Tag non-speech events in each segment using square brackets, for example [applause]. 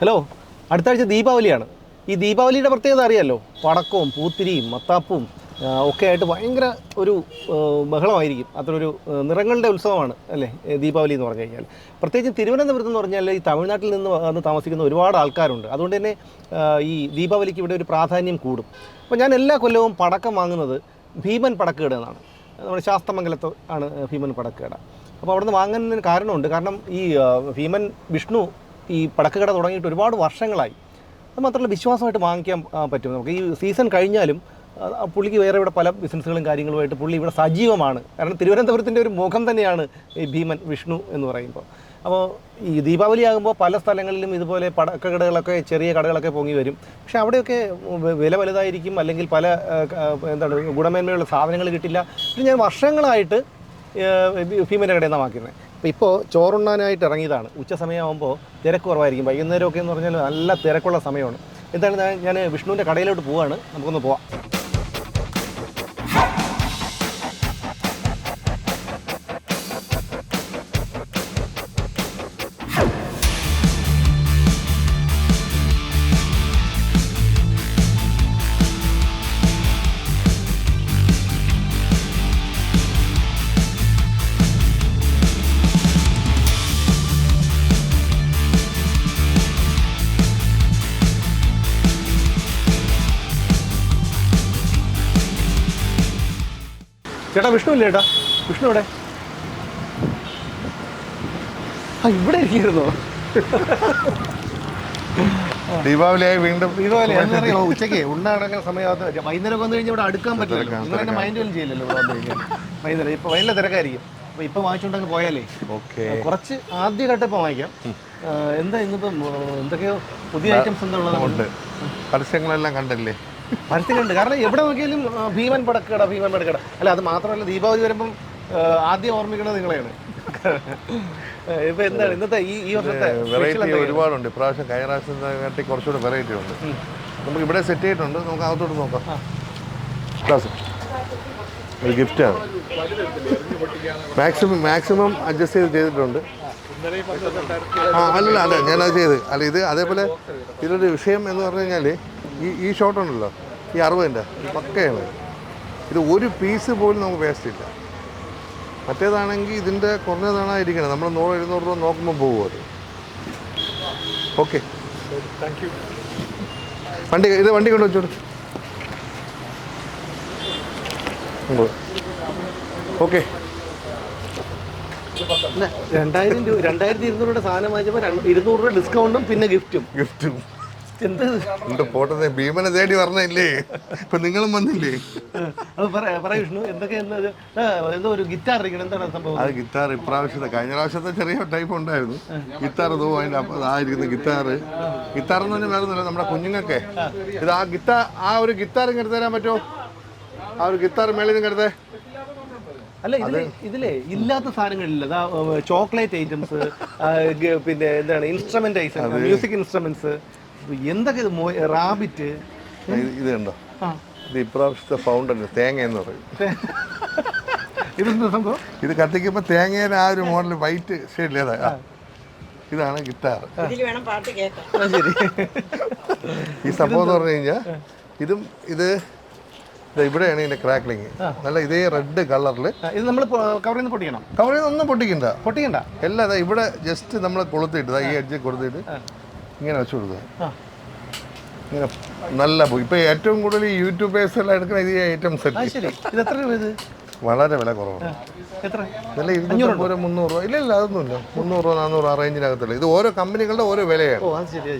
Hello അടുത്ത ആഴ്ച ദീപാവലിയാണ്. ഈ ദീപാവലിയുടെ പ്രത്യേകത അറിയാമല്ലോ പടക്കവും പൂത്തിരിയും മത്താപ്പും ഒക്കെ ആയിട്ട് ഭയങ്കര ഒരു ബഹളമായിരിക്കും. അത്രയൊരു നിറങ്ങളുടെ ഉത്സവമാണ് അല്ലേ ദീപാവലി എന്ന് പറഞ്ഞു കഴിഞ്ഞാൽ. പ്രത്യേകിച്ച് തിരുവനന്തപുരത്ത് എന്ന് പറഞ്ഞാൽ ഈ തമിഴ്നാട്ടിൽ നിന്ന് വന്ന് താമസിക്കുന്ന ഒരുപാട് ആൾക്കാരുണ്ട്. അതുകൊണ്ട് തന്നെ ഈ ദീപാവലിക്ക് ഇവിടെ ഒരു പ്രാധാന്യം കൂടും. അപ്പോൾ ഞാൻ എല്ലാ കൊല്ലവും പടക്കം വാങ്ങുന്നത് ഭീമൻ പടക്കേട് എന്നാണ്. നമ്മുടെ ശാസ്ത്രമംഗലത്ത് ആണ് ഭീമൻ പടക്കേട. അപ്പോൾ അവിടുന്ന് വാങ്ങുന്നതിന് കാരണമുണ്ട്. കാരണം ഈ ഭീമൻ വിഷ്ണു ഈ പടക്കുകട തുടങ്ങിയിട്ട് ഒരുപാട് വർഷങ്ങളായി. അത് മാത്രമല്ല വിശ്വാസമായിട്ട് വാങ്ങിക്കാൻ പറ്റും. നമുക്ക് ഈ സീസൺ കഴിഞ്ഞാലും പുള്ളിക്ക് വേറെ ഇവിടെ പല ബിസിനസ്സുകളും കാര്യങ്ങളുമായിട്ട് പുള്ളി ഇവിടെ സജീവമാണ്. കാരണം തിരുവനന്തപുരത്തിന്റെ ഒരു മുഖം തന്നെയാണ് ഈ ഭീമൻ വിഷ്ണു എന്ന് പറയുമ്പോൾ. അപ്പോൾ ഈ ദീപാവലി ആകുമ്പോൾ പല സ്ഥലങ്ങളിലും ഇതുപോലെ പടക്കകടകളൊക്കെ ചെറിയ കടകളൊക്കെ പൊങ്ങി വരും. പക്ഷെ അവിടെയൊക്കെ വില വലുതായിരിക്കും അല്ലെങ്കിൽ പല എന്താണ് ഗുണമേന്മയുള്ള സാധനങ്ങൾ കിട്ടില്ല. ഇത് ഞാൻ വർഷങ്ങളായിട്ട് ഭീമന്റെ കടയിൽ നിന്നാണ് വാങ്ങിക്കുന്നത്. ഇപ്പോൾ ചോറുണ്ണാനായിട്ട് ഇറങ്ങിയതാണ്. ഉച്ച സമയമാകുമ്പോൾ തിരക്ക് കുറവായിരിക്കും. വൈകുന്നേരമൊക്കെ എന്ന് പറഞ്ഞാൽ നല്ല തിരക്കുള്ള സമയമാണ്. എന്താണ് ഞാൻ ഞാൻ വിഷ്ണുവിന്റെ കടയിലോട്ട് പോവാണ്. നമുക്കൊന്ന് പോവാം. ചേട്ടാ വിഷ്ണു ഇല്ലേ ചേട്ടാ? വിഷ്ണു ഇവിടെ ആ ഇവിടെ ഇരിക്കുന്നു. ദീപാവലിയായി വീണ്ടും ദീപാവലി എന്നറിയോ ഉച്ചയ്ക്ക് ഉണ്ണാടങ്ങുന്ന സമയത്ത് വൈകുന്നേരം വന്നു കഴിഞ്ഞാൽ ഇവിടെ അടുക്കാൻ പറ്റില്ല നിങ്ങൾ എന്നെ മൈൻഡ് പോലും ചെയ്യില്ലല്ലോ ഇവിടെ വന്നു കഴിഞ്ഞാൽ വൈകുന്നേരം ഇപ്പൊ വൈകുന്നേരം തിരക്കായിരിക്കും. അപ്പൊ ഇപ്പൊ വാങ്ങിച്ചുകൊണ്ടങ്ങ് പോയാലേ. ഓക്കെ. കുറച്ച് ആദ്യ ഘട്ടം ഇപ്പൊ വാങ്ങിക്കാം. എന്താ ഇന്നിപ്പം എന്തൊക്കെയോ പുതിയ ഐറ്റംസ് എന്താ ഉള്ളത് പരസ്യങ്ങളെല്ലാം കണ്ടല്ലേ? പരസ്യങ്ങളുണ്ട് കാരണം എവിടെ നോക്കിയാലും ഭീമൻ പടക്കട ഭീമൻ പടക്കട. അല്ല അത് മാത്രമല്ല ദീപാവലി വരുമ്പം ആദ്യം ഓർമ്മിക്കുന്നത് നിങ്ങളെയാണ്. ഇപ്പൊ എന്താണ്? ഇന്നത്തെ ഈ ഈ വർഷത്തെ വെറൈറ്റി? ഒരുപാടുണ്ട്. ഇപ്രാവശ്യം കഴിഞ്ഞ പ്രാവശ്യത്തെ കുറച്ചുകൂടെ വെറൈറ്റി ഉണ്ട്. നമുക്ക് ഇവിടെ സെറ്റ് ചെയ്തിട്ടുണ്ട്. നമുക്ക് അകത്തോട്ട് നോക്കാം. ക്ലാസ് ഒരു ഗിഫ്റ്റാണ് മാക്സിമം മാക്സിമം അഡ്ജസ്റ്റ് ചെയ്ത് ചെയ്തിട്ടുണ്ട്. ആ അല്ലല്ല അല്ല ഞാനത് ചെയ്ത്. അല്ല ഇത് അതേപോലെ ഇതിലൊരു വിഷയം എന്ന് പറഞ്ഞു കഴിഞ്ഞാൽ ഈ ഈ ഷോട്ട് ഉണ്ടല്ലോ ഈ അറുപതിന്റെ. പക്കയാണ്. ഇത് ഒരു പീസ് പോലും നമുക്ക് വേസ്റ്റ് ഇല്ല. മറ്റേതാണെങ്കിൽ ഇതിന്റെ കുറഞ്ഞതാണ് ഇരിക്കുന്നത്. നമ്മൾ നൂറ് എഴുന്നൂറ് രൂപ നോക്കുമ്പോൾ പോകും അത്. ഓക്കെ. Thank you. വണ്ടി ഇത് വണ്ടി കൊണ്ട് വെച്ചോളൂ. ഓക്കെ. രണ്ടായിരം രൂപ രണ്ടായിരത്തി ഇരുന്നൂറ് രൂപയുടെ സാധനം വാങ്ങിച്ചപ്പോൾ ഇരുന്നൂറ് രൂപ ഡിസ്കൗണ്ടും പിന്നെ ഗിഫ്റ്റും. ഗിഫ്റ്റും. എന്ത്? പോട്ടത്തെ ഭീമനെ തേടി പറഞ്ഞില്ലേ ഇപ്പൊ നിങ്ങളും വന്നില്ലേ? അത് പറയാ വിഷ്ണു എന്തൊക്കെ എന്തോ ഒരു ഗിറ്റാർ ഇരിക്കണം എന്താണ് സംഭവം? അത് ഗിറ്റാർ ഇപ്രാവശ്യത്തെ കഴിഞ്ഞ പ്രാവശ്യത്തെ ചെറിയ ടൈപ്പ് ഉണ്ടായിരുന്നു. ഗിറ്റാർ ഇതോ അതിന്റെ ആയിരിക്കുന്ന ഗിറ്റാർ ഗിത്താർ എന്ന് പറഞ്ഞാൽ വേറെ നമ്മുടെ കുഞ്ഞുങ്ങൾക്ക്. ഇത് ആ ഗിറ്റാർ ആ ഒരു ഗിറ്റാർ ഇങ്ങ് തരാൻ പറ്റുമോ? ആ ഒരു ഗിറ്റാർ മേളിൽ നിന്ന് അല്ല ഇതിലെ ഇതിലെ ഇല്ലാത്ത സാധനങ്ങളില്ല. ചോക്ലേറ്റ് ഐറ്റംസ് പിന്നെ എന്താണ് ഇൻസ്ട്രുമെന്റ് ഐറ്റംസ് മ്യൂസിക് ഇൻസ്ട്രുമെന്റ്സ് എന്തൊക്കെ ഇത് റാബിറ്റ്? ഇത് കണ്ടോ? ആ. ഇത് ഇപ്രാവശ്യത്തെ ഫൗണ്ടൻ തേങ്ങ എന്ന് പറയും. ഇതെന്താ സംഭവം? ഇത് കത്തിക്കുമ്പോൾ തേങ്ങയുടെ ആ ഒരു മോഡൽ വൈറ്റ് ഷെയ്ഡിലേതാ. ഇതാണ് ഗിറ്റാർ ശരി. ഈ സംഭവം എന്ന് പറഞ്ഞു കഴിഞ്ഞാൽ ഇതും ഇത് ഇവിടെയാണ് ഇതിന്റെ ക്രാക്ലിങ് നല്ല ഇതേ റെഡ് കളറിൽ ഇത് നമ്മൾ കവറിൽ നിന്ന് പൊട്ടിക്കണം? കവറിൽ ഒന്നും പൊട്ടിക്കണ്ട. പൊട്ടിക്കണ്ട. എല്ലാം ദാ ഇവിടെ ജസ്റ്റ് നമ്മൾ കൊളുത്തിട്ട് ഈ എഡ്ജ് കൊടുത്തിട്ട് ഇങ്ങനെ വെച്ച് കൊടുക്കുക. ഇങ്ങനെ നല്ല പോയി ഇപ്പൊ ഏറ്റവും കൂടുതൽ യൂട്യൂബേഴ്സ് എല്ലാം എടുക്കുന്ന ഈ ഐറ്റം ഇത് വളരെ വില കുറവാണ്. വില ഇരുന്നൂറ് രൂപ മുന്നൂറ് രൂപ. ഇല്ല ഇല്ല അതൊന്നുമില്ല മുന്നൂറ് രൂപ നാന്നൂറ് ആ റേഞ്ചിനകത്തുള്ള ഇത് ഓരോ കമ്പനികളുടെ ഓരോ വിലയാണ്.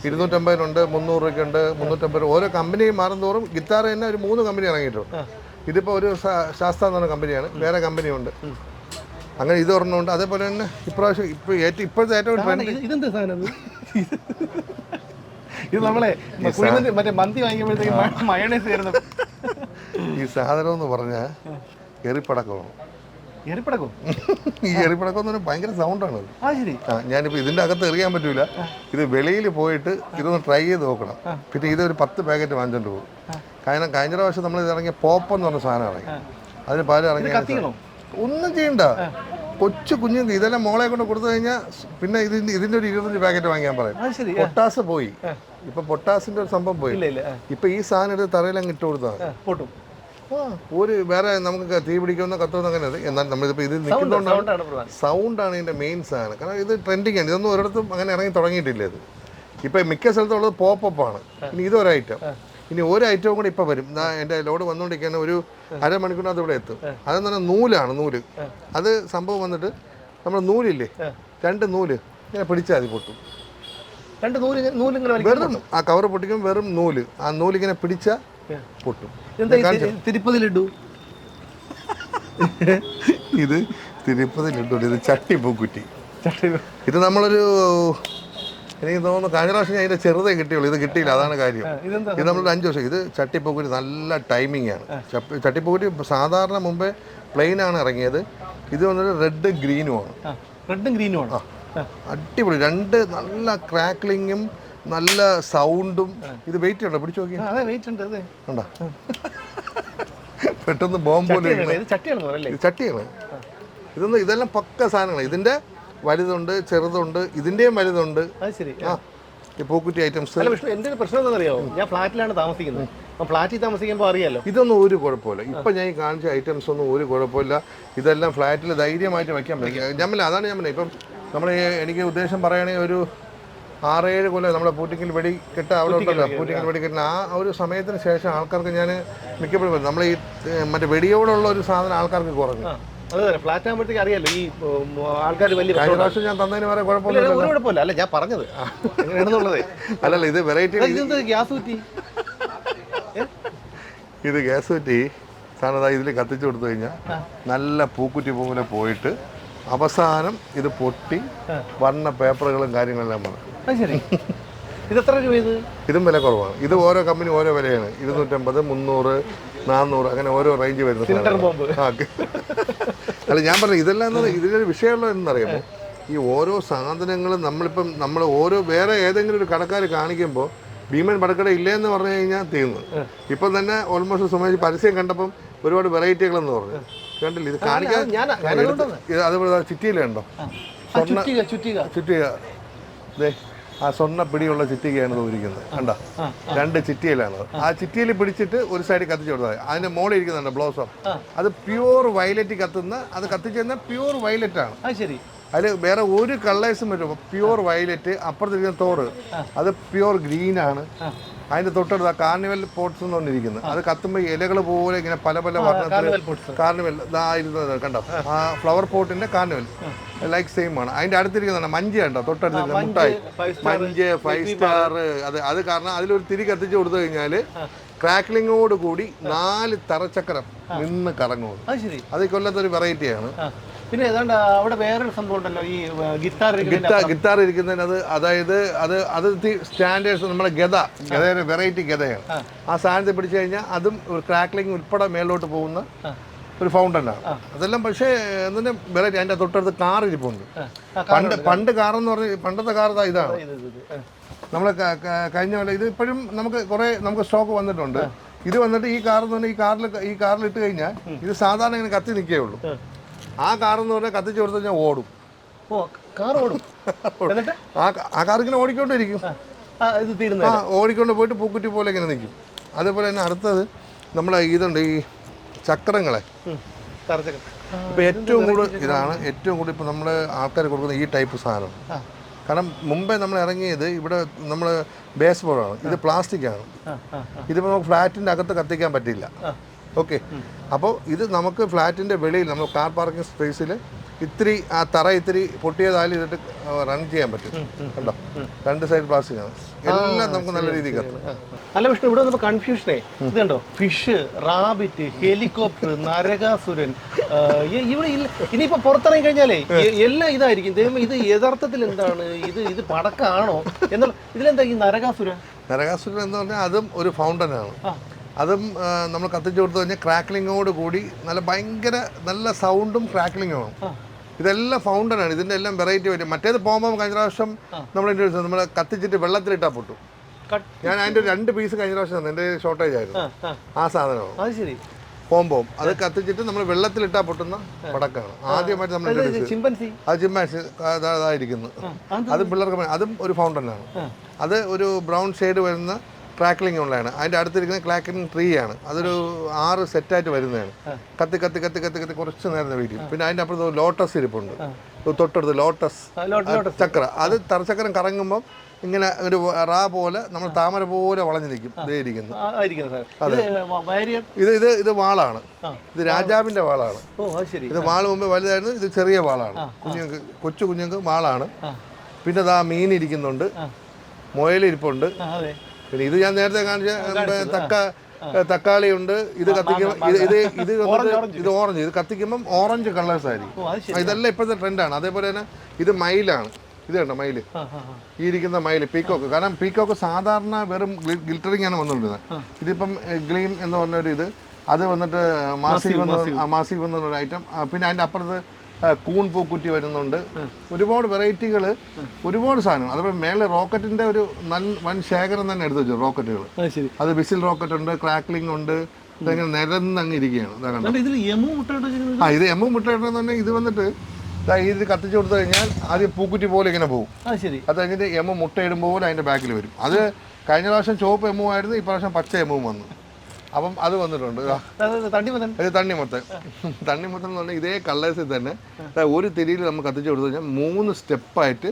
ഇരുന്നൂറ്റമ്പതിനുണ്ട് മുന്നൂറ് രൂപയ്ക്കുണ്ട് മുന്നൂറ്റമ്പത് ഓരോ കമ്പനി മാറുന്നതോറും ഗിത്താർ തന്നെ ഒരു മൂന്ന് കമ്പനി ഇറങ്ങിയിട്ടുണ്ട്. ഇതിപ്പോൾ ഒരു ശാസ്ത്ര ശാസ്ത എന്ന് പറഞ്ഞ കമ്പനിയാണ്. വേറെ കമ്പനിയുണ്ട്. അങ്ങനെ ഇത് ഒരെണ്ണമുണ്ട് അതേപോലെ തന്നെ ഇപ്രാവശ്യം ഇപ്പോൾ ഏറ്റവും ഇപ്പോഴത്തെ ഏറ്റവും ഇത് ഇത്? ഇത് നമ്മളെ കുഴിമന്തി മറ്റേ മന്തി വാങ്ങിക്കുമ്പോഴത്തേക്ക് മയണേസ് ആയിരുന്നു ഈ സാധനം എന്ന് പറഞ്ഞാൽ എറിപ്പടക്കമാണ്. എറിപ്പടക്കും? ഈ എറിപ്പടക്കം എന്ന് പറഞ്ഞാൽ ഭയങ്കര സൗണ്ടാണ് ഞാനിപ്പോ ഞാനിപ്പോൾ ഇതിന്റെ അകത്ത് എറിയാൻ പറ്റൂല. ഇത് വെളിയിൽ പോയിട്ട് ഇതൊന്ന് ട്രൈ ചെയ്ത് നോക്കണം. പിന്നെ ഇതൊരു പത്ത് പാക്കറ്റ് വാങ്ങിച്ചോണ്ട് പോകും. കാരണം കഴിഞ്ഞ പ്രാവശ്യം നമ്മൾ ഇത് ഇറങ്ങിയ പോപ്പ് എന്ന് പറഞ്ഞ സാധനം ഇറങ്ങി. അതിന് പകരം ഇറങ്ങി ഒന്നും ചെയ്യണ്ട. കൊച്ചു കുഞ്ഞു ഇതെല്ലാം മോളെ കൊണ്ട് കൊടുത്തു കഴിഞ്ഞാൽ പിന്നെ ഇതിന്റെ ഇതിന്റെ ഒരു ഇരുപത്തഞ്ച് പാക്കറ്റ് വാങ്ങിക്കാൻ പറയും. പൊട്ടാസ് പോയി. ഇപ്പൊ പൊട്ടാസിന്റെ ഒരു സംഭവം പോയി. ഇപ്പൊ ഈ സാധനം എടുത്ത് തറയിലങ്ങ് ഇട്ട് കൊടുത്താൽ ഒരു വേറെ നമുക്ക് തീ പിടിക്കുന്ന കത്തുന്ന അങ്ങനെ. എന്നാൽ നമ്മളിപ്പോൾ ഇത് നിൽക്കുന്നതുകൊണ്ടാണ് സൗണ്ടാണ് ഇതിന്റെ മെയിൻ സാധനം. കാരണം ഇത് ട്രെൻഡിങ് ആണ്. ഇതൊന്നും ഒരിടത്തും അങ്ങനെ ഇറങ്ങി തുടങ്ങിയിട്ടില്ല ഇത്. ഇപ്പൊ മിക്ക സ്ഥലത്തുള്ളത് പോപ്പ് ആണ്. ഇനി ഇതൊരു ഐറ്റം ഇനി ഒരു ഐറ്റവും കൂടി ഇപ്പൊ വരും. എന്റെ എന്റെ ലോഡ് വന്നുകൊണ്ടിരിക്കുന്ന ഒരു അരമണിക്കൂറിനകത്ത് ഇവിടെ എത്തും. അതെന്ന് പറഞ്ഞാൽ നൂലാണ് നൂൽ. അത് സംഭവം വന്നിട്ട് നമ്മൾ നൂലില്ലേ? രണ്ട് നൂൽ ഇങ്ങനെ പിടിച്ചാൽ മതി പൊട്ടും. രണ്ട് നൂൽ നൂൽ വെറും ആ കവർ പൊട്ടിക്കും വെറും നൂൽ. ആ നൂൽ നൂലിങ്ങനെ പിടിച്ചാൽ പൊട്ടും. എന്താ ഈ തി- തിരുപ്പതി ലഡു ഇത് തിരുപ്പതി ലഡു ഇത് ചട്ടി പൂക്കുറ്റി ഇത് നമ്മളൊരു എനിക്ക് തോന്നുന്നു കഴിഞ്ഞ പ്രാവശ്യം ഞാൻ ഇതിന്റെ ചെറുതേ കിട്ടിയുള്ളൂ. ഇത് കിട്ടിയില്ല. അതാണ് കാര്യം. ഇത് നമ്മളൊരു അഞ്ച് വർഷം. ഇത് ചട്ടിപ്പൂക്കുരി നല്ല ടൈമിംഗ് ആണ്. ചട്ടിപ്പൂക്കുരി സാധാരണ മുമ്പേ പ്ലെയിൻ ആണ് ഇറങ്ങിയത്. ഇത് വന്നിട്ട് റെഡ് ഗ്രീനുമാണ് റെഡും ഗ്രീനും ആണ്. അടിപൊളി. രണ്ട് നല്ല ക്രാക്ലിങ്ങും നല്ല സൗണ്ടും ഇത് വെയിറ്റ് ഉണ്ടോ? പിടിച്ചു നോക്കി അതെ വെയിറ്റ് ഉണ്ട് അതെ. പെട്ടെന്ന് ബോംബ് പോലെ ചട്ടിയാണ് ഇതൊന്നും ഇതെല്ലാം പക്ക സാധനങ്ങളാണ്. ഇതിന്റെ വലുതുണ്ട് ചെറുതുണ്ട് ഇതിന്റെയും വലുതുണ്ട്. അത് ശരി. ആ ഈ പൂക്കുറ്റി ഐറ്റംസ്. അല്ല വിഷ്ണു എന്റെ ഒരു പ്രശ്നം എന്താണെന്നറിയാമോ ഞാൻ ഫ്ലാറ്റിലാണ് താമസിക്കുന്നത്. അപ്പം ഫ്ലാറ്റിൽ താമസിക്കുമ്പോൾ അറിയാലോ. ഇതൊന്നും ഒരു കുഴപ്പമില്ല. ഇപ്പം ഞാൻ ഈ കാണിച്ച ഐറ്റംസ് ഒന്നും ഒരു കുഴപ്പമില്ല. ഇതെല്ലാം ഫ്ലാറ്റിൽ ധൈര്യമായിട്ട് വെക്കാൻ പറ്റും. ഞമ്മല അതാണ് ഞമ്മല ഇപ്പം നമ്മൾ എനിക്ക് ഉദ്ദേശം പറയുകയാണെങ്കിൽ ഒരു ആറേഴ് കൊല്ലം നമ്മുടെ പൂറ്റിക്കൽ വെടി കെട്ട അവിടെ ഉണ്ടല്ലോ. പൂറ്റിക്കൽ വെടി കെട്ടിന് ആ ഒരു സമയത്തിന് ശേഷം ആൾക്കാർക്ക് ഞാൻ മിക്കപ്പോഴും നമ്മൾ ഈ മറ്റേ വെടിയോടുള്ള ഒരു സാധനം ആൾക്കാർക്ക് കുറഞ്ഞു. അത് തന്നെ ഫ്ലാറ്റ് ആകുമ്പോഴത്തേക്ക് അറിയാലോ ഈ ആൾക്കാർ വലിയ കഴിഞ്ഞ പ്രാവശ്യം ഞാൻ തന്നതിന് വരെ ഇല്ല, കുഴപ്പമൊന്നുമില്ല ഒരു കുഴപ്പമില്ല അല്ല ഞാൻ പറഞ്ഞത്. എങ്ങനെയാണെന്നുള്ളതേ. അല്ലല്ല ഇത് വെറൈറ്റി ഗ്യാസ് കുറ്റി? ഇത് ഗ്യാസ് കുറ്റി. സാധനം ഇതിൽ കത്തിച്ചു കൊടുത്തു കഴിഞ്ഞാൽ നല്ല പൂക്കുറ്റി പോലെ പോയിട്ട് അവസാനം ഇത് പൊട്ടി വണ്ണ പേപ്പറുകളും കാര്യങ്ങളെല്ലാം വന്നു. ഇതെത്ര ശരി. ഇത് എത്ര രൂപ ഇത്? ഇതും വില കുറവാണ്. ഇത് ഓരോ കമ്പനി ഓരോ വിലയാണ്. ഇരുന്നൂറ്റമ്പത് മുന്നൂറ് നാന്നൂറ് അങ്ങനെ ഓരോ റേഞ്ച് വരുന്നത് ആ. അല്ല ഞാൻ പറഞ്ഞു ഇതെല്ലാം എന്ന് ഇതിലൊരു വിഷയമുള്ളത് എന്നറിയാമോ ഈ ഓരോ സാധനങ്ങളും നമ്മളിപ്പം നമ്മൾ ഓരോ വേറെ ഏതെങ്കിലും ഒരു കടക്കാർ കാണിക്കുമ്പോൾ ഭീമൻ പടക്കട ഇല്ലയെന്ന് പറഞ്ഞു കഴിഞ്ഞാൽ തീർന്നു. ഇപ്പം തന്നെ ഓൾമോസ്റ്റ് സുമേഷ് പരസ്യം കണ്ടപ്പം ഒരുപാട് വെറൈറ്റികളെന്ന് പറഞ്ഞു. കണ്ടില്ല? ഇത് കാണിക്കാൻ ഇത് അതുപോലെ ചുറ്റിയിലുണ്ടോ? ചുറ്റിക ചുറ്റിക. ചുറ്റിക. ദേ ആ സ്വർണ പിടിയുള്ള ചിറ്റികയാണ് തോന്നിയിരിക്കുന്നത് കണ്ട? രണ്ട് ചിറ്റിയിലാണ് ആ. ചിറ്റിയിൽ പിടിച്ചിട്ട് ഒരു സൈഡിൽ കത്തിച്ചു കൊടുത്താൽ. അതിന്റെ മോളിൽ ഇരിക്കുന്നുണ്ട് ബ്ലൗസം. അത് പ്യൂർ വയലറ്റ് കത്തുന്ന അത് കത്തിച്ചു കഴിഞ്ഞാൽ പ്യൂർ വയലറ്റ് ആണ്. ശരി. അതിൽ വേറെ ഒരു കളേഴ്സും വരും പ്യൂർ വയലറ്റ് അപ്പുറത്തിരിക്കുന്ന തോറ്. അത് പ്യൂർ ഗ്രീൻ ആണ്. അതിന്റെ തൊട്ടടുത്ത് കാർണിവൽ പോട്ട്സ് എന്ന് പറഞ്ഞിരിക്കുന്നത് അത് കത്തുമ്പോൾ ഇലകൾ പോലെ ഇങ്ങനെ പല പല വർണത്തിൽ കാർണിവൽ കണ്ടോ? ആ ഫ്ലവർ പോട്ടിന്റെ കാർണിവൽ. ലൈക്ക് സെയിം ആണ്. അതിന്റെ അടുത്തിരിക്കുന്നതാണ് മഞ്ച കണ്ടോ? തൊട്ടടുത്തിരിക്കുന്ന മുട്ടായി. മഞ്ച് ഫൈവ് സ്റ്റാർ അത് അത് കാരണം അതിലൊരു തിരി കത്തിച്ചു കൊടുത്തു കഴിഞ്ഞാൽ ക്രാക്ലിങ്ങോട് കൂടി നാല് തറച്ചക്രം നിന്ന് കറങ്ങും. അത് ശരി. അത് കൊല്ലത്തെ ഒരു വെറൈറ്റിയാണ് പിന്നെ ഏതാണ്ട് അവിടെ വേറൊരു സംഭവം ഉണ്ടല്ലോ ഈ ഗിത്താർ ഗിത്താർ ഗിത്താർ ഇരിക്കുന്നതിനത് അത് അതായത് അത് അത് സ്റ്റാൻഡേർഡ്സ് നമ്മുടെ ഗത ഗതയുടെ വെറൈറ്റി ഗതയാണ് ആ. സാധനത്തെ പിടിച്ചു കഴിഞ്ഞാൽ അതും ഒരു ക്രാക്ലിംഗ് ഉൾപ്പെടെ മേലോട്ട് പോകുന്ന ഒരു ഫൗണ്ടനാണ് അതെല്ലാം പക്ഷേ എന്തിന്റെ വെറൈറ്റി അതിന്റെ തൊട്ടടുത്ത് കാർ ഇരിപ്പുണ്ട്. പണ്ട് പണ്ട് കാർ എന്ന് പറഞ്ഞ പണ്ടത്തെ കാർ ഇതാ ഇതാണ്. നമ്മൾ കഴിഞ്ഞ പോലെ ഇത് ഇപ്പോഴും നമുക്ക് കുറേ നമുക്ക് സ്റ്റോക്ക് വന്നിട്ടുണ്ട്. ഇത് വന്നിട്ട് ഈ കാർ എന്ന് പറഞ്ഞാൽ ഈ കാറിൽ ഈ കാറിൽ ഇട്ട് കഴിഞ്ഞാൽ ഇത് സാധാരണ ഇങ്ങനെ കത്തി നിൽക്കേ ഉള്ളൂ. ആ കാർ എന്ന് പറഞ്ഞാൽ കത്തിച്ച് കൊടുത്തു കഴിഞ്ഞാൽ ഓടും. ഓ കാർ ഓടും. [laughs] എന്നിട്ട്? ആ ആ കാർ ഇങ്ങനെ ഓടിക്കൊണ്ടിരിക്കും. ഇത് ആ ഓടിക്കൊണ്ട് പോയിട്ട് പൂക്കുറ്റി പോലെ ഇങ്ങനെ നിൽക്കും. അതേപോലെ തന്നെ അടുത്തത് നമ്മളെ ഇതുണ്ട് ഈ ചക്രങ്ങളെ. ഇപ്പം ഏറ്റവും കൂടുതൽ ഇതാണ് ഏറ്റവും കൂടുതൽ ഇപ്പം നമ്മൾ ആൾക്കാർ കൊടുക്കുന്ന ഈ ടൈപ്പ് സാധനം. കാരണം മുമ്പേ നമ്മൾ ഇറങ്ങിയത് ഇവിടെ നമ്മൾ ബേസ് ബോർഡാണ് ഇത് പ്ലാസ്റ്റിക് ആണ്. ഇതിപ്പോൾ നമുക്ക് ഫ്ലാറ്റിന്റെ അകത്ത് കത്തിക്കാൻ പറ്റില്ല. ഓക്കെ. അപ്പോൾ ഇത് നമുക്ക് ഫ്ലാറ്റിന്റെ വെളിയിൽ നമ്മൾ കാർ പാർക്കിംഗ് സ്പേസിൽ ഇത്തിരി ആ തറ ഇത്തിരി പൊട്ടിയതായാലും ഇതിട്ട് റൺ ചെയ്യാൻ പറ്റും. കണ്ടോ? രണ്ട് സൈഡ് പ്ലാസ്റ്റിക് ആണ്. എല്ലാം നമുക്ക് നല്ല രീതിയിൽ കത്തും. അല്ല വിഷ്ണു ഇവിടെ വന്നപ്പോൾ കൺഫ്യൂഷനേ ഇത് കണ്ടോ? ഫിഷ് റാബിറ്റ് ഹെലികോപ്റ്റർ നരകാസുരൻ ഇവിടെ ഇല്ല ഇനിയിപ്പോ പുറത്തിറങ്ങി കഴിഞ്ഞാലേ എല്ലാം ഇതായിരിക്കും. ദൈവം ഇത് യഥാർത്ഥത്തിൽ എന്താണ്? ഇത് ഇത് പടക്കാണോ? എന്നുള്ള ഇതിലെന്താ ഈ നരകാസുരൻ? നരകാസുരൻ എന്ന് പറഞ്ഞാൽ അതും ഒരു ഫൗണ്ടനാണ് അതും നമ്മൾ കത്തിച്ചു കൊടുത്തു കഴിഞ്ഞാൽ ക്രാക്ലിങ്ങോട് കൂടി നല്ല ഭയങ്കര നല്ല സൗണ്ടും ക്രാക്ലിങ്ങുമാണ് ഇതെല്ലാം ഫൗണ്ടനാണ് ഇതിന്റെ എല്ലാം വെറൈറ്റി വരും. മറ്റേത് പോകുമ്പോൾ കഴിഞ്ഞ പ്രാവശ്യം നമ്മൾ ഇൻട്രോസ് നമ്മൾ കത്തിച്ചിട്ട് വെള്ളത്തിലിട്ടാൽ പൊട്ടു. ഞാൻ അതിന്റെ രണ്ട് പീസ് കഴിഞ്ഞ പ്രാവശ്യം തന്നെ. എന്റെ ഷോർട്ടേജ് ആയിരുന്നു. ആ സാധനമാണ് പോകുമ്പോൾ അത് കത്തിച്ചിട്ട് നമ്മൾ വെള്ളത്തിലിട്ടാൽ പൊട്ടുന്ന പടക്കാണ്. ആദ്യമായിട്ട് നമ്മൾ അത് ചിമ്പാൻസി? അതായിരിക്കുന്നു. അത് പിള്ളേർക്ക് അതും ഒരു ഫൗണ്ടനാണ് അത് ഒരു ബ്രൗൺ ഷെയ്ഡ് വരുന്ന ക്രാക്ലിംഗ് ഉള്ളതാണ്. അതിന്റെ അടുത്തിരിക്കുന്ന ക്രാക്ലിംഗ് ട്രീ ആണ്. അതൊരു ആറ് സെറ്റായിട്ട് വരുന്നതാണ്. കത്തി കത്തി കത്തി കത്തി കത്തി കുറച്ച് നേരം വീട്ടിൽ പിന്നെ അതിന്റെ അപ്പുറത്ത് ലോട്ടസ് ഇരിപ്പുണ്ട്. തൊട്ടടുത്ത് ലോട്ടസ് ലോട്ട് ചക്ര. അത് തറച്ചക്രം കറങ്ങുമ്പോൾ ഇങ്ങനെ ഒരു റാ പോലെ നമ്മൾ താമര പോലെ വളഞ്ഞു നിൽക്കും ഇതേ ഇരിക്കുന്നു. ആയിരിക്കുന്നത് സാർ. ഇത് ഇത് ഇത് വാളാണ്. ഇത് രാജാവിന്റെ വാളാണ്. ഇത് വാൾ മുമ്പ് വലുതായിരുന്നു ഇത് ചെറിയ വാളാണ്. കുഞ്ഞുങ്ങൾക്ക് കൊച്ചു കുഞ്ഞുങ്ങൾക്ക് വാളാണ്. പിന്നെ ഇതാ മീൻ ഇരിക്കുന്നുണ്ട്. മുയലിരിപ്പുണ്ട് പിന്നെ ഇത് ഞാൻ നേരത്തെ കാണിച്ച തക്ക തക്കാളി ഉണ്ട്. ഇത് കത്തിക്കുമ്പോൾ ഇത് ഇത് ഇത് ഇത് ഓറഞ്ച് ഇത് കത്തിക്കുമ്പം ഓറഞ്ച് കളേഴ്സ് ആയിരിക്കും. ഇതെല്ലാം ഇപ്പോഴത്തെ ട്രെൻഡാണ് അതേപോലെ തന്നെ ഇത് മയിലാണ്. ഇത് കണ്ടോ ആ. ഈ ഇരിക്കുന്ന മയിൽ പീക്കോക്ക് കാരണം പീക്കോക്ക് സാധാരണ വെറും ഗിൽറ്ററിംഗ് ആണ് വന്നുകൊണ്ടിരുന്നത് ഇതിപ്പം ഗ്ലീം എന്ന് പറഞ്ഞൊരു ഇത് അത് വന്നിട്ട് മാസീവ് വന്ന മാസീവ് വന്നൊരു ഐറ്റം പിന്നെ അതിന്റെ അപ്പുറത്ത് കൂൺ പൂക്കുറ്റി വരുന്നുണ്ട്. ഒരുപാട് വെറൈറ്റികൾ ഒരുപാട് സാധനങ്ങൾ അതുപോലെ മേലെ റോക്കറ്റിന്റെ ഒരു നല്ല വൻ ശേഖരം തന്നെ എടുത്തു വെച്ചു റോക്കറ്റുകൾ അത് വിസിൽ റോക്കറ്റ് ഉണ്ട് ക്രാക്ലിംഗ് ഉണ്ട് ഇതങ്ങനെ ഇരിക്കുകയാണ് യമു മുട്ടയിട്ട് വെച്ചിരിക്കുന്നത് ആ ഇത് എമ്മ മുട്ടയിട്ടെന്നുണ്ടെങ്കിൽ ഇത് വന്നിട്ട് ഇത് കത്തിച്ചു കൊടുത്തു കഴിഞ്ഞാൽ ആദ്യം പൂക്കുറ്റി പോലെ ഇങ്ങനെ പോകും അത് കഴിഞ്ഞിട്ട് എമ്മ മുട്ടയിടുമ്പോൾ അതിന്റെ ബാക്കിൽ വരും. അത് കഴിഞ്ഞ പ്രാവശ്യം ചുവപ്പ് എമ്മുമായിരുന്നു ഈ പ്രാവശ്യം പച്ച എമ്മും വന്നു. അപ്പം അത് വന്നിട്ടുണ്ട്. തണ്ണിമത്തൻ തണ്ണിമത്തൻ എന്ന് പറഞ്ഞാൽ ഇതേ കളേഴ്സിൽ തന്നെ ഒരു തിരിയിൽ നമുക്ക് കത്തിച്ച് കൊടുത്തു കഴിഞ്ഞാൽ മൂന്ന് സ്റ്റെപ്പായിട്ട്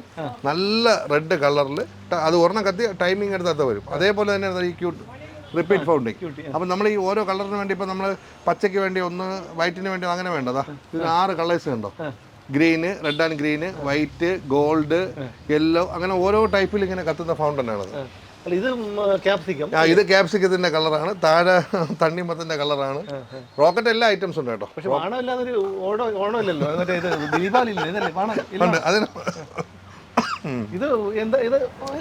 നല്ല റെഡ് കളറിൽ അത് ഒരെണ്ണം കത്തി ടൈമിംഗ് എടുത്താത്ത വരും. അതേപോലെ തന്നെ ഈ ക്യൂട്ട് റിപ്പീറ്റ് ഫൗണ്ടിങ് അപ്പം നമ്മൾ ഈ ഓരോ കളറിന് വേണ്ടി ഇപ്പം നമ്മൾ പച്ചയ്ക്ക് വേണ്ടി ഒന്ന് വൈറ്റിന് വേണ്ടി അങ്ങനെ വേണ്ടതാ ഇതിന് ആറ് കളേഴ്സ് ഉണ്ടോ green red and green white gold yellow അങ്ങനെ ഓരോ ടൈപ്പിൽ ഇങ്ങനെ കത്തുന്ന ഫൗണ്ടനാണത് ഇത് ക്യാപ്സിക്കം ആ ഇത് ക്യാപ്സിക്കത്തിന്റെ കളറാണ്. താഴെ തണ്ണിമത്തിന്റെ കളറാണ്. റോക്കറ്റ് എല്ലാ ഐറ്റംസ് ഉണ്ട് കേട്ടോ. പക്ഷെ വാണമില്ലാതൊരു ഓണോ ഓണമില്ലല്ലോ. മറ്റേ ഇത് ഇതല്ലേ വാണം ഉണ്ട്. അതിന് ഇത് എന്താ ഇത്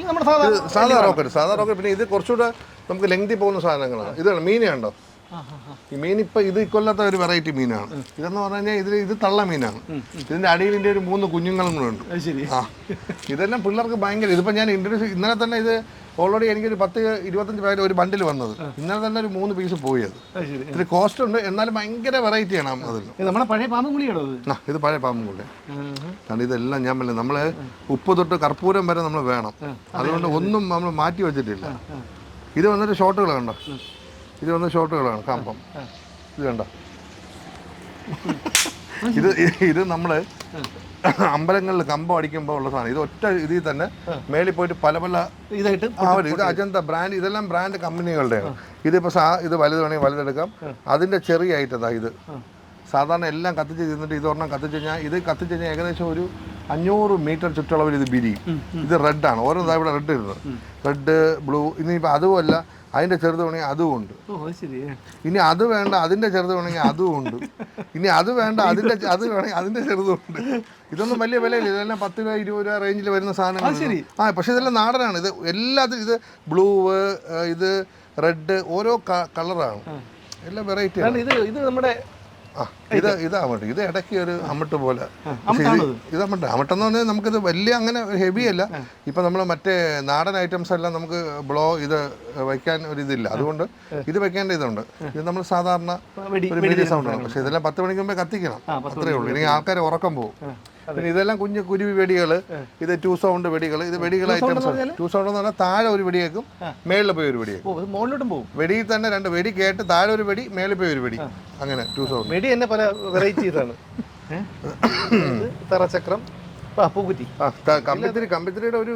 നമ്മുടെ സാധാ റോക്കറ്റ് സാധാ റോക്കറ്റ് പിന്നെ ഇത് കുറച്ചുകൂടെ നമുക്ക് ലെങ്തി പോകുന്ന സാധനങ്ങളാണ്. ഇതാണ് മീനുണ്ടോ. ഈ മീൻ ഇപ്പൊ ഇത് ഇക്കൊല്ലാത്ത ഒരു വെറൈറ്റി മീനാണ്. ഇതെന്ന് പറഞ്ഞു കഴിഞ്ഞാൽ ഇതിൽ ഇത് തള്ള മീനാണ്. ഇതിന്റെ അടിയിൽ ഇതിന്റെ ഒരു മൂന്ന് കുഞ്ഞുങ്ങളും കൂടെ ഉണ്ട്. ആ. ഇതെല്ലാം പിള്ളേർക്ക് ഭയങ്കര ഇതിപ്പോ ഞാൻ ഇൻട്രൊഡ്യൂസ് ഇന്നലെ തന്നെ ഇത് ഓൾറെഡി എനിക്കൊരു പത്ത് ഇരുപത്തഞ്ച് പേര് ഒരു ബണ്ടിൽ വന്നത്. ഇന്നലെ തന്നെ ഒരു മൂന്ന് പീസ് പോയി അത് ഇതിന് കോസ്റ്റ് ഉണ്ട് എന്നാലും ഭയങ്കര വെറൈറ്റിയാണ് അതിൽ ഇത് നമ്മുടെ പഴയ പാമ്പും കുളിയാണോ ഇത് പഴയ പാമ്പ് കൊണ്ട് കാരണം ഇതെല്ലാം ഞാൻ പറഞ്ഞത് നമ്മൾ ഉപ്പ് തൊട്ട് കർപ്പൂരം വരെ നമ്മൾ വേണം. അതുകൊണ്ട് ഒന്നും നമ്മൾ മാറ്റി വെച്ചിട്ടില്ല. ഇത് വന്നിട്ട് ഷോട്ടുകൾ കണ്ടോ? ഇത് വന്ന ഷോട്ടുകളാണ് കമ്പം ഇത് കണ്ടോ? ഇത് ഇത് നമ്മൾ [laughs] അമ്പലങ്ങളിൽ കമ്പം അടിക്കുമ്പോൾ ഉള്ള സാധനം. ഇത് ഒറ്റ ഇതിൽ തന്നെ മേളിൽ പോയിട്ട് പല പല ഇതായിട്ട് അവർ ഇത് അജന്ത ബ്രാൻഡ് ഇതെല്ലാം ബ്രാൻഡ് കമ്പനികളുടെയാണ് ഇതിപ്പോൾ സാ ഇത് വലുത് വേണമെങ്കിൽ വലുതെടുക്കാം. അതിന്റെ ചെറിയ ഐറ്റതാ ഇത് സാധാരണ എല്ലാം കത്തിച്ച് തിന്നിട്ട് ഇത് ഒരെണ്ണം കത്തിച്ച് കഴിഞ്ഞാൽ ഇത് കത്തിച്ച് കഴിഞ്ഞാൽ ഏകദേശം ഒരു അഞ്ഞൂറ് മീറ്റർ ചുറ്റളവിൽ ഇത് ബിരി ഇത് റെഡാണ് ഓരോ ഇവിടെ റെഡ് ഇരുന്നത് റെഡ് ബ്ലൂ ഇനിയിപ്പോൾ അതുമല്ല അതിന്റെ ചെറുത് വേണമെങ്കിൽ അതും ഉണ്ട്. ഇനി അത് വേണ്ട അതിന്റെ ചെറുത് വേണമെങ്കിൽ അതും ഉണ്ട്. ഇനി അത് വേണ്ട അതിന്റെ അത് വേണമെങ്കിൽ അതിന്റെ ചെറുതും ഉണ്ട്. ഇതൊന്നും വലിയ വിലയില്ല. ഇതെല്ലാം പത്ത് രൂപ ഇരുപത് രൂപ റേഞ്ചിൽ വരുന്ന സാധനങ്ങൾ ആ പക്ഷേ ഇതെല്ലാം നാടനാണ്. ഇത് എല്ലാത്തിനും ഇത് ബ്ലൂ ഇത് റെഡ് ഓരോ കളറാണ് എല്ലാം വെറൈറ്റി ഇത് ഇത് നമ്മുടെ ഇത് ഇത് അമട്ട് ഇത് ഇടയ്ക്ക് ഒരു അമട്ട് പോലെ. ഇത് അമട്ട് അമട്ടെന്ന് പറഞ്ഞാൽ നമുക്കിത് വലിയ അങ്ങനെ ഹെവി അല്ല. ഇപ്പം നമ്മൾ മറ്റേ നാടൻ ഐറ്റംസ് എല്ലാം നമുക്ക് ബ്ലോ ഇത് വയ്ക്കാൻ ഒരു ഇതില്ല. അതുകൊണ്ട് ഇത് വെക്കേണ്ട ഇതുണ്ട്. ഇത് നമ്മൾ സാധാരണ ഒരു മീഡിയം സൗണ്ടാണ് പക്ഷേ ഇതെല്ലാം പത്ത് മണിക്ക് മുമ്പേ കത്തിക്കണം. അത്രേ ഉള്ളൂ. ഇല്ലെങ്കിൽ ആൾക്കാർ ഉറക്കം പോകും പിന്നെ ഇതെല്ലാം കുഞ്ഞു കുരുവി വെടികൾ ഇത് ടു സൗണ്ട് വെടികൾ ഇത് വെടികൾ ഐറ്റംസ് ടു സൗണ്ട് എന്ന് പറഞ്ഞാൽ താഴെ ഒരു വെടിയേക്കും മേളിൽ പോയി ഒരു വെടിയേക്കും. മുകളിലോട്ടും പോകും. വെടിയിൽ തന്നെ രണ്ട് വെടി കേട്ട് താഴെ ഒരു വെടി മേളിൽ പോയി ഒരു വെടി. അങ്ങനെ ടു സൗണ്ട് വെടി തന്നെ പല വെറൈറ്റീസ് ആണ് തറച്ചക്രം തറചക്രം പൂക്കുറ്റി. കമ്പിത്തിരി കമ്പിത്തിരിയുടെ ഒരു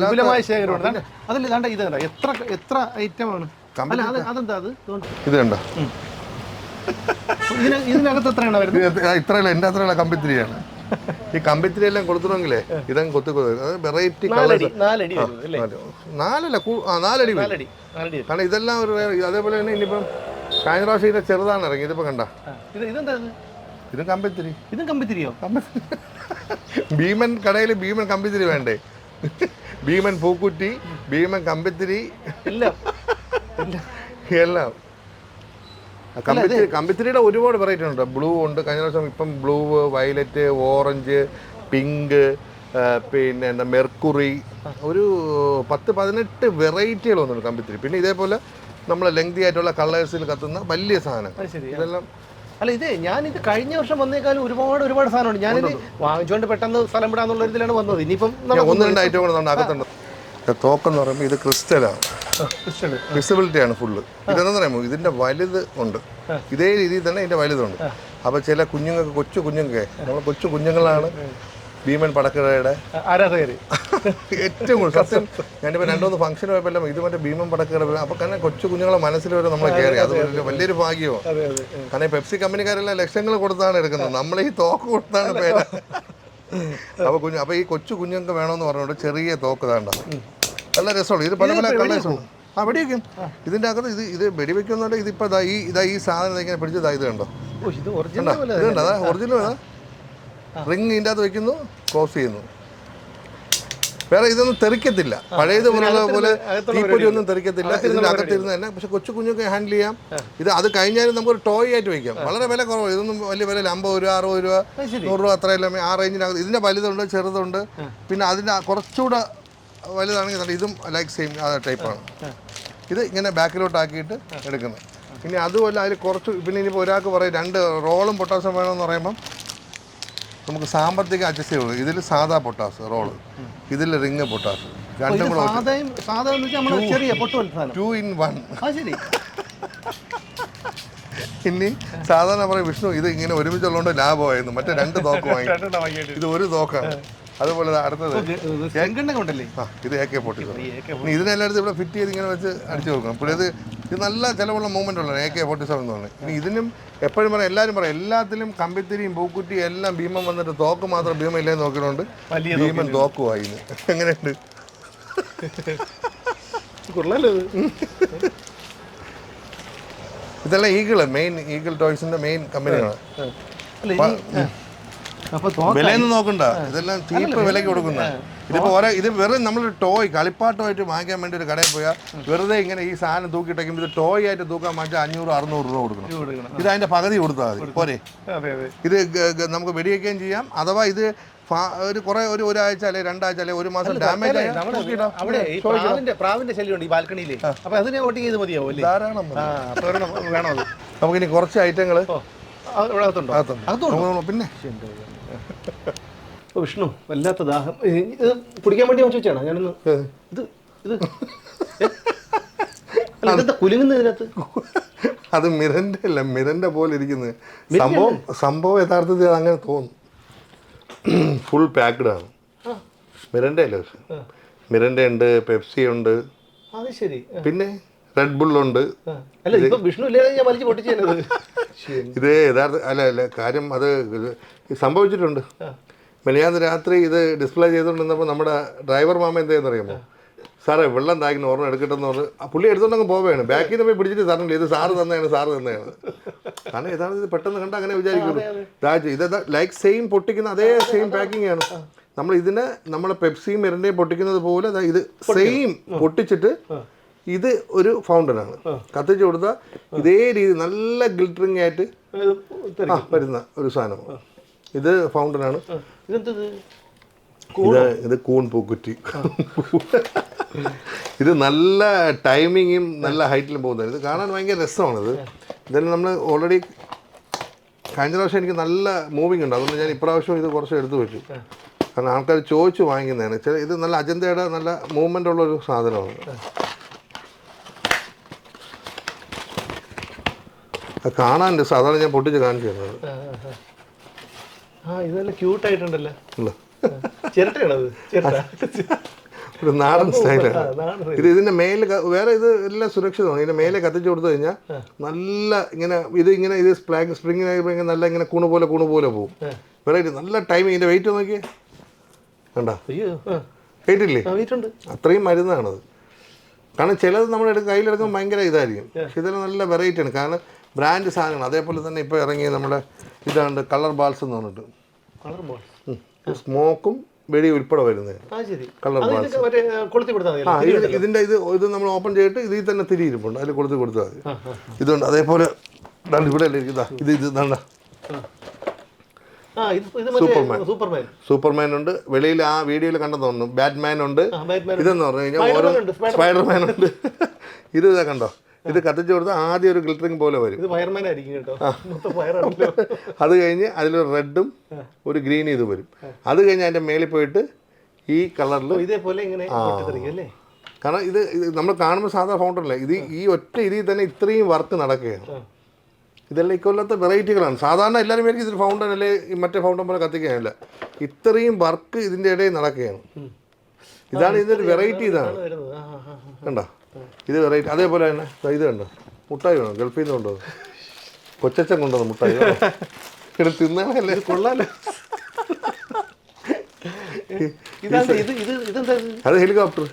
വിപുലമായ ശേഖരമാണ് ദാണ്ട, അതല്ല ഇതാണ്ട ഇത് കണ്ടോ എത്ര എത്ര ഐറ്റമാണ് അതെന്താ അത്? ഇത് കണ്ടോ? ഇതിനകത്ത് എത്രയാണ് വരുന്നത്? ഇത്രയല്ല എന്റെ അത്രയുള്ള കമ്പിത്തിരിയാണ്. ഈ കമ്പിത്തിരി എല്ലാം കൊടുത്തിട്ടുണ്ടെങ്കിലേ ഇതങ്ങ് കൊത്തി വെറൈറ്റി നാലല്ല ആ നാലടി വരും. കാരണം ഇതെല്ലാം ഒരു അതേപോലെ തന്നെ ഇനിയിപ്പം കഴിഞ്ഞ പ്രാവശ്യം ഇതിന്റെ ചെറുതാണ് ഇറങ്ങി ഇതിപ്പോ കണ്ട. ഇത് കമ്പിത്തിരി. ഇതും കമ്പിത്തിരിയോ? ഭീമൻ കടയിൽ ഭീമൻ കമ്പിത്തിരി വേണ്ടേ? ഭീമൻ പൂക്കുറ്റി ഭീമൻ കമ്പിത്തിരി. എല്ലാം. കമ്പിത്തിരി കമ്പിത്തിരിയുടെ ഒരുപാട് വെറൈറ്റി ഉണ്ട്. ബ്ലൂ ഉണ്ട്. കഴിഞ്ഞ പ്രാവശ്യം ഇപ്പം ബ്ലൂ വയലറ്റ് ഓറഞ്ച് പിങ്ക് പിന്നെ എന്താ മെർക്കുറി ഒരു പത്ത് പതിനെട്ട് വെറൈറ്റികൾ വന്നിട്ടുണ്ട് കമ്പിത്തിരി. പിന്നെ ഇതേപോലെ നമ്മൾ ലെങ്തി ആയിട്ടുള്ള കളേഴ്സിൽ കത്തുന്ന വലിയ സാധനം. ഇതെല്ലാം അല്ല ഇത് ഞാൻ ഇത് കഴിഞ്ഞ വർഷം വന്നേക്കാളും ഒരുപാട് ഒരുപാട് സാധനമുണ്ട്. ഞാനിത് വാങ്ങിച്ചുകൊണ്ട് പെട്ടെന്ന് സ്ഥലം വിടാന്നുള്ള ഇതിലാണ് വന്നത്. ഇനിയിപ്പം ഒന്ന് രണ്ട് ഐറ്റം കൂടെ അകത്തുണ്ട്. തോക്കെന്ന് പറയുമ്പോൾ ഇത് ക്രിസ്റ്റലാണ് വിസിബിലിറ്റി ആണ് ഫുള്ള് ഇതെന്ന് പറയുമ്പോൾ ഇതിന്റെ വലുത് ഉണ്ട്. ഇതേ രീതിയിൽ തന്നെ ഇതിന്റെ വലുതുണ്ട് അപ്പോൾ ചില കുഞ്ഞുങ്ങൾക്ക് കൊച്ചു കുഞ്ഞുങ്ങൾക്ക് നമ്മളെ കൊച്ചു കുഞ്ഞുങ്ങളാണ് ഭീമൻ പടക്കരയുടെ ഏറ്റവും കൂടുതൽ. സത്യം ഞാനിപ്പോൾ രണ്ടുമൂന്ന് ഫംഗ്ഷൻ പോയപ്പോൾ ഇത് മറ്റേ ഭീമൻ പടക്കര അപ്പോൾ കാരണം കൊച്ചു കുഞ്ഞുങ്ങളെ മനസ്സിൽ വരെ നമ്മളെ കയറി അത് വലിയൊരു ഭാഗ്യമാണ് കാരണം പെപ്സി കമ്പനിക്കാരെല്ലാം ലക്ഷങ്ങൾ കൊടുത്താണ് എടുക്കുന്നത്. നമ്മളെ ഈ തോക്ക് കൊടുത്താണ് പേര്. അപ്പോൾ കുഞ്ഞു അപ്പോൾ ഈ കൊച്ചു കുഞ്ഞുങ്ങൾക്ക് വേണമെന്ന് പറഞ്ഞുകൊണ്ട് ചെറിയ തോക്ക് താണ്ട നല്ല രസമാണ്. ഇത് പല പല കളേഴ്സ് ഉണ്ട്. ആ വെടിവെക്കും ഇതിന്റെ അകത്ത് ഇത് ഇത് വെടിവെക്കുന്നുണ്ട്. ഇതിപ്പോൾ ഇതാ ഈ ഇതാ ഈ സാധനം ഇങ്ങനെ പിടിച്ചതാ ഇത് കണ്ടോ? ഇത് ഒറിജിനൽ അതാ ഒറിജിനൽ അതാ റിങ് ഇതിന്റെ അകത്ത് വെക്കുന്നു ക്ലോസ് ചെയ്യുന്നു. വേറെ ഇതൊന്നും തെറിക്കത്തില്ല. പഴയത് പോലെ തീപ്പൊരി ഒന്നും തെറിക്കത്തില്ല. ഇതിന്റെ അകത്തിരുന്ന് തന്നെ. പക്ഷെ കൊച്ചു കുഞ്ഞൊക്കെ ഹാൻഡിൽ ചെയ്യാം. ഇത് അത് കഴിഞ്ഞാലും നമുക്കൊരു ടോയ് ആയിട്ട് വയ്ക്കാം വളരെ വില കുറവ്. ഇതൊന്നും വലിയ വില അമ്പത് രൂപ അറുപത് രൂപ നൂറ് രൂപ അത്രയെല്ലാം. ആ റേഞ്ചിനകത്ത് ഇതിന്റെ വലുതുണ്ട് ചെറുതുണ്ട്. പിന്നെ അതിന്റെ കുറച്ചുകൂടെ വലുതാണെങ്കിൽ നല്ല ഇതും ലൈക്ക് സെയിം ആ ടൈപ്പാണ് ഇത് ഇങ്ങനെ ബാക്കിലോട്ടാക്കിയിട്ട് എടുക്കുന്നത്. ഇനി അതുപോലെ അതിൽ കുറച്ച് പിന്നെ ഇനിയിപ്പോൾ ഒരാൾക്ക് പറയും രണ്ട് റോളും പൊട്ടാസും വേണമെന്ന് പറയുമ്പം നമുക്ക് സാമ്പത്തിക അഡ്ജസ്റ്റ് ചെയ്യുള്ളൂ ഇതിൽ സാധാ പൊട്ടാസ് റോൾ. ഇതിൽ റിങ് പൊട്ടാസ് രണ്ടും കൂടെ ടു ഇൻ വൺ ഇനി സാധാരണ പറയും വിഷ്ണു ഇത് ഇങ്ങനെ ഒരുമിച്ചുള്ളതുകൊണ്ട് ലാഭമായിരുന്നു. മറ്റേ രണ്ട് തോക്ക് വാങ്ങി. [laughs] ഇത് ഒരു തോക്കാണ്. അതുപോലെ അടുത്തത്. ഉണ്ടല്ലേ ഇത് എ കെ ഫോർട്ടി സെവൻ ഇതിനെല്ലായിടത്തും ഇവിടെ ഫിറ്റ് ചെയ്ത് ഇങ്ങനെ വെച്ച് അടിച്ചു കൊടുക്കണം. അപ്പോൾ ഇത് ഇത് നല്ല ചിലവുള്ള മൂവ്മെന്റ് ഉള്ളത് എ കെ ഫോർട്ടി സെവൻ എന്ന് പറഞ്ഞത് ഇനി ഇതിനും എപ്പോഴും പറയാം എല്ലാവരും പറയാം എല്ലാത്തിലും കമ്പിത്തിരിയും പൂക്കുറ്റിയും എല്ലാം ഭീമം വന്നിട്ട് തോക്ക് മാത്രം ഭീമം ഇല്ലേ നോക്കിയതുകൊണ്ട് വലിയ ഭീമൻ തോക്കുമായി ഇന്ന്. എങ്ങനെയുണ്ട്. ഇതെല്ലാം ഈഗിൾ മെയിൻ ഈഗിൾ ടോയ്സിന്റെ മെയിൻ കമ്പനിയാണ് വിലയൊന്നും നോക്കണ്ട. ഇതെല്ലാം ചീപ്പ് വിലയ്ക്ക് കൊടുക്കുന്ന. ഇതിപ്പോ ഓരോ ഇത് വെറും നമ്മൾ ടോയ് കളിപ്പാട്ടമായിട്ട് വാങ്ങിക്കാൻ വേണ്ടി ഒരു കടയിൽ പോയാൽ വെറുതെ ഇങ്ങനെ ഈ സാധനം തൂക്കിയിട്ടേക്കുമ്പോൾ ഇത് ടോയ് ആയിട്ട് തൂക്കാൻ വാങ്ങിച്ചാൽ അഞ്ഞൂറ് അറുന്നൂറ് രൂപ കൊടുക്കണം. ഇത് അതിന്റെ പകുതി കൊടുത്താൽ മതി. പോരെ? ഇത് നമുക്ക് വെടിവെക്കുകയും ചെയ്യാം. അഥവാ ഇത് ഒരു കുറെ ഒരു ഒരാഴ്ച അല്ലെ രണ്ടാഴ്ച അല്ലെ ഒരു മാസം ഡാമേജ്. അവിടെ പ്രാവിന്റെ പ്രാവിന്റെ ശല്യമുണ്ട് ഈ ബാൽക്കണിയിൽ. അപ്പൊ അതിനെ വോട്ടിങ് ചെയ്ത് മതിയാവും ധാരാളം വേണം നമുക്കിനി കുറച്ച് ഐറ്റങ്ങൾ പിന്നെ? വിഷ്ണു വല്ലാത്ത ദാഹം. ഇത് കുടിക്കാൻ വേണ്ടി ഞാൻ ചോദിച്ചാണ് ഞാനൊന്ന് ഇത് ഇത് അല്ല ഇതെന്താ കുലുങ്ങുന്ന ഇതിനകത്ത്? അത് മിരന്റെ അല്ല മിരന്റെ പോലെ ഇരിക്കുന്നത് സംഭവം സംഭവം യഥാർത്ഥത്തിൽ അങ്ങനെ തോന്നും. ഫുൾ പാക്ഡ് ആണ്. മിരന്റെ അല്ലേ? മിരന്റെ ഉണ്ട് പെപ്സി ഉണ്ട്. അത് ശരി. പിന്നെ റെഡ് ബുള്ളുണ്ട്. അല്ല ഇപ്പൊ വിഷ്ണു ഇല്ലാതെ ഞാൻ വലിച്ചു പൊട്ടിച്ചത് ഇത് യഥാർത്ഥ അല്ല അല്ല കാര്യം അത് സംഭവിച്ചിട്ടുണ്ട്. മെനിയാന്ന് രാത്രി ഇത് ഡിസ്പ്ലേ ചെയ്തുകൊണ്ടിരുന്നപ്പോൾ നമ്മുടെ ഡ്രൈവർ മാമ എന്ത് ചെയ്യുന്നറിയാമോ സാറേ വെള്ളം താങ്ങിന് ഓർമ്മ എടുക്കട്ടെന്ന് പറഞ്ഞ് ആ പുള്ളി എടുത്തോണ്ടങ്ങ് പോവുകയാണ്. ബാക്കിൽ നിന്ന് പോയി പിടിച്ചിട്ട് സാറിന് ഇത് സാറ് തന്നെയാണ് സാറ് തന്നെയാണ്. കാരണം യഥാർത്ഥത്തിൽ ഇത് പെട്ടെന്ന് കണ്ട അങ്ങനെ വിചാരിക്കുള്ളൂ. ഇത് ലൈക്ക് സെയിം പൊട്ടിക്കുന്ന അതേ സെയിം പാക്കിംഗ് ആണ്. നമ്മൾ ഇതിനെ നമ്മളെ പെപ്സിയും മെറിന്റെയും പൊട്ടിക്കുന്നത് പോലെ ഇത് സെയിം പൊട്ടിച്ചിട്ട് ഇത് ഒരു ഫൗണ്ടനാണ് കത്തിച്ചു കൊടുത്താൽ ഇതേ രീതി നല്ല ഗിൽറ്ററിങ് ആയിട്ട് വരുന്ന ഒരു സാധനമാണ്. ഇത് ഫൗണ്ടനാണ് ഇതെന്തത്? ഇത് ഇത് കൂൺ പൂക്കുറ്റി. ഇത് നല്ല ടൈമിങ്ങും നല്ല ഹൈറ്റിലും പോകുന്നതാണ് ഇത് കാണാൻ ഭയങ്കര രസമാണിത്. ഇതെല്ലാം നമ്മൾ ഓൾറെഡി കഴിഞ്ഞ പ്രാവശ്യം എനിക്ക് നല്ല മൂവിങ് ഉണ്ട്. അതുകൊണ്ട് ഞാൻ ഇപ്രാവശ്യം ഇത് കുറച്ച് എടുത്തു വെച്ചു. കാരണം ആൾക്കാർ ചോദിച്ചു വാങ്ങിക്കുന്നതാണ്. ചില ഇത് നല്ല അജന്തയുടെ നല്ല മൂവ്മെന്റ് ഉള്ളൊരു സാധനമാണ്. രസം അതാണ് ഞാൻ പൊട്ടിച്ച് കാണിച്ചു തരുന്നത്. ആ, ആ, ആ. ആ ഇത് നല്ല ക്യൂട്ട് ആയിട്ടുണ്ടല്ലോ ചിരട്ടയാണത് ചിരട്ട. ഒരു നാടൻ സ്റ്റൈലാണ് ഇത് ഇതിന്റെ മേലെ വേറെ ഇത് എല്ലാം സുരക്ഷിതമാണ്. ഇതിന്റെ മേലെ കത്തിച്ചു കൊടുത്തു കഴിഞ്ഞാൽ നല്ല ഇങ്ങനെ ഇത് ഇങ്ങനെ ഇത് സ്പ്ലാഗ് സ്പ്രിങ് ഇങ്ങനെ നല്ല ഇങ്ങനെ കൂണ് പോലെ കൂണ് പോലെ പോകും വെറൈറ്റി നല്ല ടൈമിങ് ഇതിന്റെ വെയിറ്റ് നോക്കിയേ. കണ്ട? വെയിറ്റ് ഇല്ലേ? അത്രയും മരുന്നാണത്. കാരണം ചിലത് നമ്മൾ കയ്യിലെടുക്കുമ്പോൾ ഭയങ്കര ഇതായിരിക്കും. പക്ഷെ ഇതെല്ലാം നല്ല വെറൈറ്റി ആണ്. കാരണം ബ്രാൻഡ് സാധനങ്ങൾ അതേപോലെ തന്നെ ഇപ്പോൾ ഇറങ്ങിയ നമ്മുടെ ഇതാണ് കളർ ബാൾസ് എന്ന് പറഞ്ഞിട്ട്. കളർ ബോൾ സ്മോക്കും വെടി ഉൾപ്പെടെ വരുന്നത് Colour അത് ഇതിന്റെ ഇത് ഇത് നമ്മൾ ഓപ്പൺ ചെയ്തിട്ട് ഇതിൽ തന്നെ തിരിയിരിപ്പുണ്ട് അതിൽ കൊളുത്തി കൊടുത്താൽ മതി. ഇതുണ്ട്. അതേപോലെ ഇവിടെ അല്ലേ ഇതാ ഇത് ഇത് നല്ല സൂപ്പർമാൻ സൂപ്പർമാൻ ഉണ്ട്. വെളിയിൽ ആ വീഡിയോയിൽ കണ്ടെന്ന് തോന്നുന്നു. ബാറ്റ്മാൻ ഉണ്ട്. ഇതെന്ന് പറഞ്ഞു കഴിഞ്ഞാൽ ഓരോ സ്പൈഡർമാൻ ഉണ്ട്. ഇത് ഇതാ കണ്ടോ? ഇത് കത്തിച്ചു കൊടുത്താൽ ആദ്യം ഒരു ഗ്ലിറ്ററിങ് പോലെ വരും. ഇത് ഫയർമാൻ ആയിരിക്കും കേട്ടോ. അത് കഴിഞ്ഞ് അതിലൊരു റെഡും ഒരു ഗ്രീനും ഇത് വരും. അത് കഴിഞ്ഞ് അതിന്റെ മേളിൽ പോയിട്ട് ഈ കളറിൽ ഇതേപോലെ ഇങ്ങനെ അല്ലേ? കാരണം ഇത് നമ്മൾ കാണുമ്പോൾ സാധാ ഫൗണ്ടർ അല്ല ഇത് ഈ ഒറ്റ ഇതിൽ തന്നെ ഇത്രയും വർക്ക് നടക്കുകയാണ്. ഇതെല്ലാം ഇക്കൊല്ലത്തെ വെറൈറ്റികളാണ് സാധാരണ എല്ലാവരും പേർക്ക് ഇതിൽ ഫൗണ്ടൻ അല്ലേ മറ്റേ ഫൗണ്ടൻ പോലെ കത്തിക്കാനല്ല. ഇത്രയും വർക്ക് ഇതിന്റെ ഇടയിൽ നടക്കുകയാണ്. ഇതാണ് ഇതിന്റെ ഒരു വെറൈറ്റി ഇതാണ്. കണ്ടോ? ഇത് വെറൈറ്റി അതേപോലെ തന്നെ ഇത് കണ്ടോ? മുട്ടായി വേണം? ഗൾഫിൽ നിന്ന് കൊണ്ടുവന്നു കൊച്ചച്ചൻ കൊണ്ടുവന്നു മുട്ടായി. ഇവിടെ തിന്നാണല്ലേ കൊള്ളാലോ? അത് ഹെലികോപ്റ്റർ.